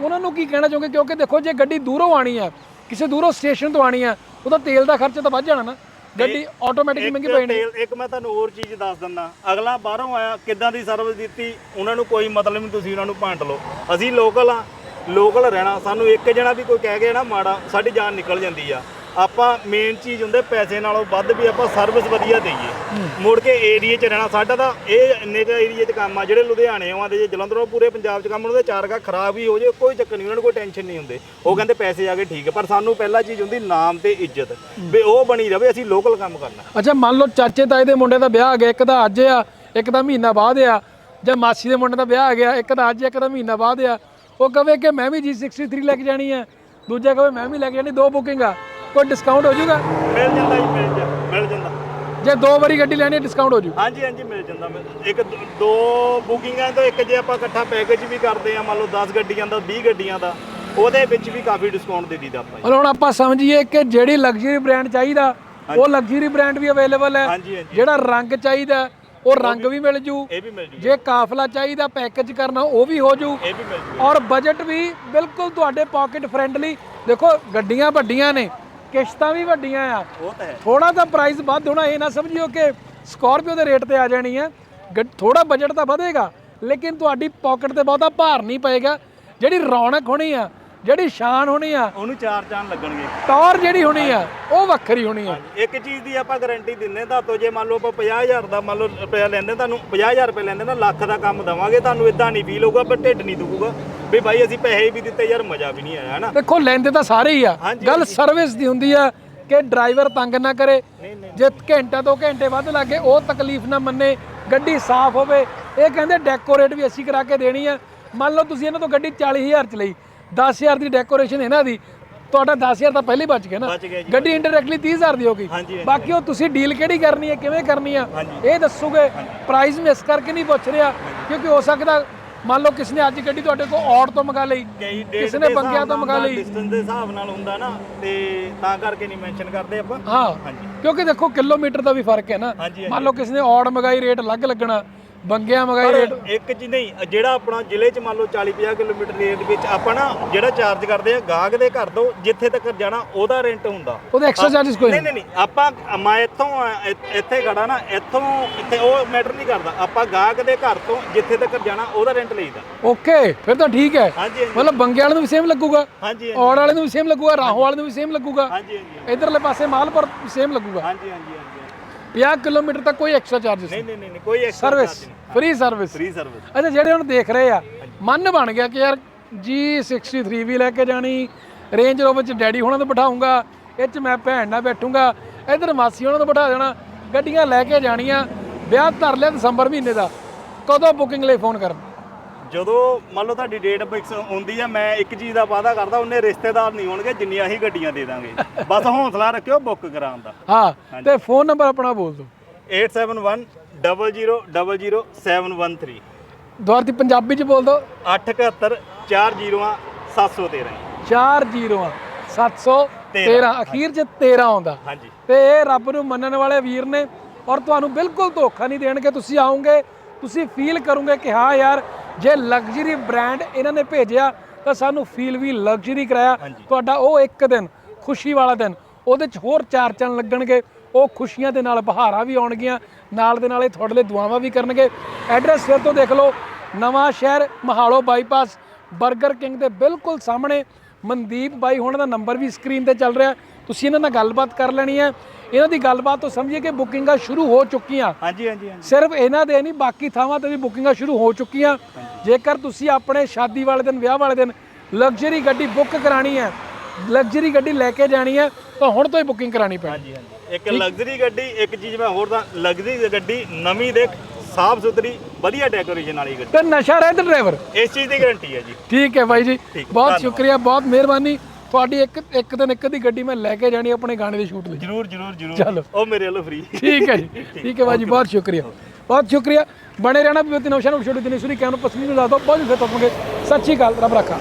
ਉਹਨਾਂ ਨੂੰ ਕੀ ਕਹਿਣਾ ਚਾਹੋਗੇ? ਕਿਉਂਕਿ ਦੇਖੋ ਜੇ ਗੱਡੀ ਦੂਰੋਂ ਆਣੀ ਆ ਕਿਸੇ ਦੂਰੋਂ ਸਟੇਸ਼ਨ ਤੋਂ ਆਣੀ ਆ ਉਹਦਾ ਤੇਲ ਦਾ ਖਰਚਾ ਤਾਂ ਵੱਧ ਜਾਣਾ ਨਾ। ਗੱਡੀ ਆਟੋਮੈਟਿਕ ਮਹਿੰਗੀ ਪੈ ਜਾਣੀ। ਇੱਕ ਮੈਂ ਤੁਹਾਨੂੰ ਹੋਰ ਚੀਜ਼ ਦੱਸ ਦਿੰਦਾ। ਅਗਲਾ ਬਾਹਰੋਂ ਆਇਆ ਕਿੱਦਾਂ ਦੀ ਸਰਵਿਸ ਦਿੱਤੀ ਉਹਨਾਂ ਨੂੰ ਕੋਈ ਮਤਲਬ ਨਹੀਂ ਤੁਸੀਂ ਉਹਨਾਂ ਨੂੰ ਭਾਂਟ ਲਓ। ਅਸੀਂ ਲੋਕਲ ਆ ਲੋਕਲ ਰਹਿਣਾ ਸਾਨੂੰ ਇੱਕ ਜਣਾ ਵੀ ਕੋਈ ਕਹਿ ਗਿਆ ਨਾ ਮਾੜਾ ਸਾਡੀ ਜਾਨ ਨਿਕਲ ਜਾਂਦੀ ਆ। ਆਪਾਂ ਮੇਨ ਚੀਜ਼ ਹੁੰਦੇ ਪੈਸੇ ਨਾਲੋਂ ਵੱਧ ਵੀ ਆਪਾਂ ਸਰਵਿਸ ਵਧੀਆ ਦਈਏ। ਮੁੜ ਕੇ ਏਰੀਏ 'ਚ ਰਹਿਣਾ, ਸਾਡਾ ਤਾਂ ਇਹ ਇੰਨੇ ਕੁ ਏਰੀਏ 'ਚ ਕੰਮ ਆ, ਜਿਹੜੇ ਲੁਧਿਆਣੇ ਆਉਂਦੇ ਜੇ ਜਲੰਧਰੋਂ ਪੂਰੇ ਪੰਜਾਬ 'ਚ ਕੰਮ ਉਹਨਾਂ ਦੇ ਚਾਰ ਖਰਾਬ ਹੀ ਹੋ ਜੇ, ਕੋਈ ਚੱਕਰ ਨਹੀਂ, ਉਹਨਾਂ ਨੂੰ ਕੋਈ ਟੈਨਸ਼ਨ ਨਹੀਂ ਹੁੰਦੇ। ਉਹ ਕਹਿੰਦੇ ਪੈਸੇ ਆ ਗਏ ਠੀਕ ਹੈ ਪਰ ਸਾਨੂੰ ਪਹਿਲਾ ਚੀਜ਼ ਹੁੰਦੀ ਨਾਮ ਤੇ ਇੱਜ਼ਤ। ਵੀ ਉਹ ਬਣੀ ਰਵੇ, ਅਸੀਂ ਲੋਕਲ ਕੰਮ ਕਰਨਾ। ਅੱਛਾ, ਮੰਨ ਲਓ ਚਾਚੇ ਤਾਏ ਦੇ ਮੁੰਡੇ ਦਾ ਵਿਆਹ ਆ ਗਿਆ, ਇੱਕ ਤਾਂ ਅੱਜ ਆ, ਇੱਕ ਦਾ ਮਹੀਨਾ ਬਾਅਦ ਆ, ਜਾਂ ਮਾਸੀ ਦੇ ਮੁੰਡੇ ਦਾ ਵਿਆਹ ਆ ਗਿਆ, ਇੱਕ ਤਾਂ ਅੱਜ, ਇੱਕ ਦਾ ਮਹੀਨਾ ਬਾਅਦ ਆ। ਉਹ ਕਹੇ ਕਿ ਮੈਂ ਵੀ G63 ਲੈ ਕੇ ਜਾਣੀ ਆ, ਦੂਜਾ ਕਹੇ ਮੈਂ ਵੀ ਲੈ ਕੇ ਜਾਣੀ, ਦੋ ਬੁਕਿੰਗ ਆ। ਕੋਈ ਡਿਸਕਾਊਂਟ ਹੋ ਜਾਊਗਾ? ਮਿਲ ਜਾਂਦਾ ਜੀ ਮਿਲ ਜਾ ਮਿਲ ਜਾਂਦਾ। ਜੇ ਦੋ ਵਾਰੀ ਗੱਡੀ ਲੈਣੀ ਡਿਸਕਾਊਂਟ ਹੋ ਜੂ ਹਾਂਜੀ ਹਾਂਜੀ ਮਿਲ ਜਾਂਦਾ ਮਿਲ- ਇੱਕ ਦ- ਦੋ ਬੁਕਿੰਗਾਂ ਤੋਂ ਇੱਕ ਜੇ ਆਪਾਂ ਇਕੱਠਾ ਪੈਕੇਜ ਵੀ ਕਰਦੇ ਆ ਮੰਨ ਲਓ 10 ਗੱਡੀਆਂ ਦਾ 20 ਗੱਡੀਆਂ ਦਾ ਉਹਦੇ ਵਿੱਚ ਵੀ ਕਾਫੀ ਡਿਸਕਾਊਂਟ ਦੇ ਦੀਦਾ ਆਪਾਂ ਜੀ। ਹੁਣ ਆਪਾਂ ਸਮਝੀਏ ਕਿ ਜਿਹੜੀ ਲਗਜ਼ਰੀ ਬ੍ਰਾਂਡ ਚਾਹੀਦਾ ਉਹ ਲਗਜ਼ਰੀ ਬ੍ਰਾਂਡ ਵੀ ਅਵੇਲੇਬਲ ਹੈ। ਹਾਂਜੀ ਹਾਂਜੀ। ਜਿਹੜਾ ਰੰਗ ਚਾਹੀਦਾ ਉਹ ਰੰਗ ਵੀ ਮਿਲ ਜੂ ਇਹ ਵੀ ਮਿਲ ਜੂ ਜੇ ਕਾਫਲਾ ਚਾਹੀਦਾ ਪੈਕੇਜ ਕਰਨਾ ਉਹ ਵੀ ਹੋ ਜੂ ਇਹ ਵੀ ਮਿਲ ਜੂ ਔਰ ਬਜਟ ਵੀ ਬਿਲਕੁਲ ਤੁਹਾਡੇ ਪਾਕਟ ਫ੍ਰੈਂਡਲੀ ਦੇਖੋ ਗੱਡੀਆਂ ਵੱਡੀਆਂ ਨੇ। ਕਿਸ਼ਤਾਂ ਵੀ ਵੱਡੀਆਂ ਆ। ਉਹ ਤਾਂ ਹੈ। ਥੋੜਾ ਤਾਂ ਪ੍ਰਾਈਸ ਵੱਧ ਹੋਣਾ ਇਹ ਨਾ ਸਮਝਿਓ ਕਿ ਸਕਾਰਪੀਓ ਦੇ ਰੇਟ ਤੇ ਆ ਜਾਣੀ ਹੈ ਥੋੜਾ ਬਜਟ ਤਾਂ ਵਧੇਗਾ ਲੇਕਿਨ ਤੁਹਾਡੀ ਪਾਕਟ ਤੇ ਬਹੁਤਾ ਭਾਰ ਨਹੀਂ ਪਏਗਾ। ਜਿਹੜੀ ਰੌਣਕ ਹੋਣੀ ਆ ਜਿਹੜੀ ਸ਼ਾਨ ਹੋਣੀ ਆ ਉਹਨੂੰ ਚਾਰ ਚਾਨ ਲੱਗਣਗੇ। ਟੌਰ ਜਿਹੜੀ ਹੋਣੀ ਆ ਉਹ ਵੱਖਰੀ ਹੋਣੀ ਆ। ਇੱਕ ਚੀਜ਼ ਦੀ ਆਪਾਂ ਗਾਰੰਟੀ ਦਿੰਨੇ ਤਾਂ ਜੇ ਮੰਨ ਲਓ ਆਪਾਂ 50000 ਦਾ ਮੰਨ ਲਓ ਰੁਪਇਆ ਲੈਂਦੇ ਤੁਹਾਨੂੰ 50000 ਰੁਪਏ ਲੈਂਦੇ ਨਾ ਲੱਖ ਦਾ ਕੰਮ ਦਵਾਂਗੇ ਤੁਹਾਨੂੰ ਇਦਾਂ ਨਹੀਂ ਫੀਲ ਹੋਊਗਾ ਪਰ ਢਿੱਡ ਨਹੀਂ ਦੁਖੂਗਾ। ਵੀ ਭਾਈ ਅਸੀਂ ਪੈਸੇ ਵੀ ਦਿੱਤੇ ਯਾਰ ਮਜ਼ਾ ਵੀ ਨਹੀਂ ਆਇਆ ਹਨਾ? ਦੇਖੋ ਲੈਂਦੇ ਤਾਂ ਸਾਰੇ ਹੀ ਆ। ਹਾਂਜੀ, ਗੱਲ ਸਰਵਿਸ ਦੀ ਹੁੰਦੀ ਆ ਕਿ ਡਰਾਈਵਰ ਤੰਗ ਨਾ ਕਰੇ। ਨਹੀਂ ਨਹੀਂ ਜੇ ਘੰਟਾ ਦੋ ਘੰਟੇ ਵੱਧ ਲੱਗੇ ਉਹ ਤਕਲੀਫ ਨਾ ਮੰਨੇ ਗੱਡੀ ਸਾਫ਼ ਹੋਵੇ। ਇਹ ਕਹਿੰਦੇ ਡੈਕੋਰੇਟ ਵੀ ਅਸੀਂ ਕਰਾ ਕੇ ਦੇਣੀ ਆ। ਮੰਨ ਲਓ ਤੁਸੀਂ ਇਹਨਾਂ ਤੋਂ ਗੱਡੀ 40000 ਚ ਲਈ 10000 ਦੀ ਡੈਕੋਰੇਸ਼ਨ ਇਹਨਾਂ ਦੀ ਤੁਹਾਡਾ 10000 ਤਾਂ ਪਹਿਲੇ ਬਚ ਗਿਆ ਨਾ। ਬਚ ਗਿਆ ਜੀ ਗੱਡੀ ਇੰਡਾਇਰੈਕਟਲੀ 30000 ਦੀ ਹੋ ਗਈ। ਹਾਂਜੀ, ਹਾਂਜੀ। ਬਾਕੀ ਉਹ ਤੁਸੀਂ ਡੀਲ ਕਿਹੜੀ ਕਰਨੀ ਹੈ ਕਿਵੇਂ ਕਰਨੀ ਆ ਹਾਂਜੀ। ਇਹ ਦੱਸੋਗੇ। ਪ੍ਰਾਈਸ ਮਿਸ ਕਰਕੇ ਨਹੀਂ ਪੁੱਛ ਰਿਹਾ ਕਿਉਂਕਿ ਹੋ ਸਕਦਾ ਮੰਨ ਲਓ ਕਿਸ ਨੇ ਅੱਜ ਗੱਡੀ ਤੁਹਾਡੇ ਕੋਲ ਔੜ ਤੋਂ ਮੰਗਾ ਲਈ ਕਿਸੇ ਨੇ ਬੰਗਿਆਂ ਤੋਂ ਮੰਗਾ ਲਈ। ਡਿਸਟੈਂਸ ਦੇ ਹਿਸਾਬ ਨਾਲ ਹੁੰਦਾ ਨਾ ਤੇ ਤਾਂ ਕਰਕੇ ਨਹੀਂ ਮੈਂਸ਼ਨ ਕਰਦੇ ਆਪਾਂ। ਹਾਂ ਕਿਉਂਕਿ ਦੇਖੋ ਕਿਲੋਮੀਟਰ ਦਾ ਵੀ ਫ਼ਰਕ ਹੈ ਨਾ। ਮੰਨ ਲਓ ਕਿਸੇ ਨੇ ਔੜ ਮੰਗਾਈ ਰੇਟ ਅਲੱਗ ਲੱਗਣਾ। ਬੰਗਿਆਂ ਮੰਗਾਈ ਰੇਟ ਪਰ ਇੱਕ ਚੀਜ਼ ਨਹੀਂ ਜਿਹੜਾ ਆਪਣਾ ਜ਼ਿਲ੍ਹੇ 'ਚ ਮੰਨ ਲਓ 40 50 ਕਿਲੋਮੀਟਰ ਰੇਟ ਵਿੱਚ ਆਪਾਂ ਨਾ ਜਿਹੜਾ ਚਾਰਜ ਕਰਦੇ ਆ ਗਾਹਕ ਦੇ ਘਰ ਤੋਂ ਜਿੱਥੇ ਤੱਕ ਜਾਣਾ ਉਹਦਾ ਰੈਂਟ ਹੁੰਦਾ। ਉਹਦੇ ਐਕਸਟਰਾ ਚਾਰजेस ਕੋਈ ਨਹੀਂ ਨਹੀਂ ਨਹੀਂ ਆਪਾਂ ਮੈਂ ਇੱਥੋਂ ਇੱਥੇ ਖੜਾ ਨਾ ਇੱਥੋਂ ਇੱਥੇ ਉਹ ਮੈਟਰ ਨਹੀਂ ਕਰਦਾ। ਆਪਾਂ ਗਾਹਕ ਦੇ ਘਰ ਤੋਂ ਜਿੱਥੇ ਤੱਕ ਜਾਣਾ ਉਹਦਾ ਰੈਂਟ ਲਈਦਾ। ਓਕੇ ਫਿਰ ਤਾਂ ਠੀਕ ਹੈ। ਮਤਲਬ ਬੰਗੇ ਵਾਲੇ ਨੂੰ ਵੀ ਸੇਮ ਲੱਗੂਗਾ। ਹਾਂਜੀ ਔੜ ਵਾਲੇ ਨੂੰ ਵੀ ਸੇਮ ਲੱਗੂਗਾ ਰਾਹੋਂ ਵਾਲੇ ਨੂੰ ਵੀ ਸੇਮ ਲੱਗੂਗਾ। ਹਾਂਜੀ ਹਾਂਜੀ ਇਧਰਲੇ ਪਾਸੇ ਮਾਲਪੁਰ ਸੇਮ ਲੱਗੂਗਾ। ਹਾਂਜੀ ਹਾਂਜੀ ਹਾਂਜੀ। 50 ਕਿਲੋਮੀਟਰ ਤੱਕ ਕੋਈ ਐਕਸਟਰਾ ਚਾਰजेस ਨਹੀਂ ਨਹੀਂ ਨਹੀਂ ਕੋਈ extra service free service free service ਅੱਛਾ ਜਿਹੜੇ ਹੁਣ ਦੇਖ ਰਹੇ ਆ ਮਨ ਬਣ ਗਿਆ ਕਿ ਯਾਰ G63 ਵੀ ਲੈ ਕੇ ਜਾਣੀ ਰੇਂਜ ਰੋਵਰ ਚ ਡੈਡੀ ਹੋਣਾ ਤੋਂ ਬਿਠਾਉਂਗਾ ਇਹ ਚ ਮੈਂ ਭੈਣ ਨਾਲ ਬੈਠੂੰਗਾ ਇਧਰ ਮਾਸੀ ਹੋਣਾ ਤੋਂ ਬਿਠਾ ਦੇਣਾ ਗੱਡੀਆਂ ਲੈ ਕੇ ਜਾਣੀਆਂ ਵਿਆਹ ਧਰ ਲਿਆ ਦਸੰਬਰ ਮਹੀਨੇ ਦਾ ਕਦੋਂ ਬੁਕਿੰਗ ਲਈ ਫੋਨ ਕਰਨ? ਜਦੋਂ ਮੰਨ ਲਓ ਤੁਹਾਡੀ ਡੇਟ ਫਿਕਸ ਹੁੰਦੀ ਆ ਮੈਂ ਇੱਕ ਚੀਜ਼ ਦਾ ਵਾਅਦਾ ਕਰਦਾ ਉਹਨੇ ਰਿਸ਼ਤੇਦਾਰ ਨਹੀਂ ਹੋਣਗੇ ਜਿੰਨੀਆਂ ਹੀ ਗੱਡੀਆਂ ਦੇ ਦਾਂਗੇ। [laughs] ਬਸ ਹੌਸਲਾ ਰੱਖਿਓ ਬੁੱਕ ਕਰਾਉਣ ਦਾ। ਹਾਂ ਤੇ ਫੋਨ ਨੰਬਰ ਆਪਣਾ ਬੋਲ ਦਿਓ। 87100713 ਦੁਆਰ ਦੀ ਪੰਜਾਬੀ ਚ ਬੋਲ ਦਿਓ। 871 401 713 4 ਜ਼ੀਰੋਆਂ 713 ਅਖੀਰ ਚ 13 ਆਉਂਦਾ। ਹਾਂਜੀ। ਤੇ ਇਹ ਰੱਬ ਨੂੰ ਮੰਨਣ ਵਾਲੇ ਵੀਰ ਨੇ ਔਰ ਤੁਹਾਨੂੰ ਬਿਲਕੁਲ ਧੋਖਾ ਨਹੀਂ ਦੇਣਗੇ। ਤੁਸੀਂ ਆਓਗੇ ਤੁਸੀਂ ਫੀਲ ਕਰੋਗੇ ਕਿ ਹਾਂ ਯਾਰ ਜੇ ਲਗਜ਼ਰੀ ਬ੍ਰਾਂਡ ਇਹਨਾਂ ਨੇ ਭੇਜਿਆ ਤਾਂ ਸਾਨੂੰ ਫੀਲ ਵੀ ਲਗਜ਼ਰੀ ਕਰਾਇਆ। ਤੁਹਾਡਾ ਉਹ ਇੱਕ ਦਿਨ ਖੁਸ਼ੀ ਵਾਲਾ ਦਿਨ ਉਹਦੇ ਚ ਹੋਰ ਚਾਰ ਚੰਨ ਲੱਗਣਗੇ। ਉਹ ਖੁਸ਼ੀਆਂ ਦੇ ਨਾਲ ਬਹਾਰਾਂ ਵੀ ਆਉਣਗੀਆਂ ਨਾਲ ਦੇ ਨਾਲ ਇਹ ਤੁਹਾਡੇ ਲਈ ਦੁਆਵਾਂ ਵੀ ਕਰਨਗੇ। ਐਡਰੈਸ ਫਿਰ ਤੋਂ ਦੇਖ ਲਓ ਨਵਾਂ ਸ਼ਹਿਰ ਮਹਾਲੋ ਬਾਈਪਾਸ 버ਗਰ ਕਿੰਗ ਦੇ ਬਿਲਕੁਲ ਸਾਹਮਣੇ। ਮਨਦੀਪ ਬਾਈ ਹੋਣਾ ਦਾ ਨੰਬਰ ਵੀ ਸਕਰੀਨ ਤੇ ਚੱਲ ਰਿਹਾ। ਤੁਸੀਂ ਇਹਨਾਂ ਨਾਲ ਗੱਲਬਾਤ ਕਰ ਲੈਣੀ ਹੈ। ਇਹਨਾਂ ਦੀ ਗੱਲਬਾਤ ਤੋਂ ਸਮਝੀਏ ਕਿ ਬੁਕਿੰਗਾਂ ਸ਼ੁਰੂ ਹੋ ਚੁੱਕੀਆਂ। ਹਾਂਜੀ ਹਾਂਜੀ ਹਾਂਜੀ। ਸਿਰਫ ਇਹਨਾਂ ਦੇ ਨਹੀਂ ਬਾਕੀ ਥਾਵਾਂ ਤੇ ਵੀ ਬੁਕਿੰਗਾਂ ਸ਼ੁਰੂ ਹੋ ਚੁੱਕੀਆਂ। ਜੇਕਰ ਤੁਸੀਂ ਆਪਣੇ ਸ਼ਾਦੀ ਵਾਲੇ ਦਿਨ ਵਿਆਹ ਵਾਲੇ ਦਿਨ ਲਗਜ਼ਰੀ ਗੱਡੀ ਬੁੱਕ ਕਰਾਣੀ ਹੈ ਲਗਜ਼ਰੀ ਗੱਡੀ ਲੈ ਕੇ ਜਾਣੀ ਹੈ ਤਾਂ ਹੁਣ ਤੋਂ ਹੀ ਬੁਕਿੰਗ ਕਰਾਣੀ ਪੈਣੀ। ਹਾਂਜੀ ਹਾਂਜੀ। ਇੱਕ ਲਗਜ਼ਰੀ ਗੱਡੀ ਇੱਕ ਚੀਜ਼ ਮੈਂ ਹੋਰ ਦਾ ਲਗਜ਼ਰੀ ਗੱਡੀ ਨਵੀਂ ਦੇ ਸਾਫ਼ ਸੁਥਰੀ ਵਧੀਆ ਡੈਕੋਰੇਸ਼ਨ ਵਾਲੀ ਗੱਡੀ। ਤੇ ਨਸ਼ਾ ਰਹਿਤ ਡਰਾਈਵਰ ਇਸ ਚੀਜ਼ ਦੀ ਗਾਰੰਟੀ ਹੈ ਜੀ। ਠੀਕ ਹੈ ਬਾਈ ਜੀ। ਬਹੁਤ। ਸ਼ੁਕਰੀਆ ਬਹੁਤ ਮਿਹਰਬਾਨੀ। ਤੁਹਾਡੀ ਇੱਕ ਇੱਕ ਦਿਨ ਇੱਕ ਦੀ ਗੱਡੀ ਮੈਂ ਲੈ ਕੇ ਜਾਣੀ ਆਪਣੇ ਗਾਣੇ ਦੇ ਸ਼ੂਟ ਲਈ। ਜਰੂਰ ਜਰੂਰ ਜਰੂਰ। ਚਲੋ। ਉਹ ਮੇਰੇ ਵੱਲੋਂ ਫ੍ਰੀ ਠੀਕ ਹੈ ਜੀ। [laughs] ਠੀਕ ਹੈ ਬਾਜੀ ਬਹੁਤ ਸ਼ੁਕਰੀਆ। ਬਹੁਤ ਸ਼ੁਕਰੀਆ। ਬਣੇ ਰਹਿਣਾ ਬਿਵਤੀ ਨੌਸ਼ਾ ਨੂੰ ਛੋਟੀ ਦਿਨੀ ਸੁਰੀ ਕੈਮਰਾ ਪਸੰਦ ਨੂੰ ਲਾ ਦੋ ਬਹੁਤ ਫਿਰ ਸਤਿ ਸ਼੍ਰੀ ਅਕਾਲ। ਰੱਬ ਰੱਖਾ।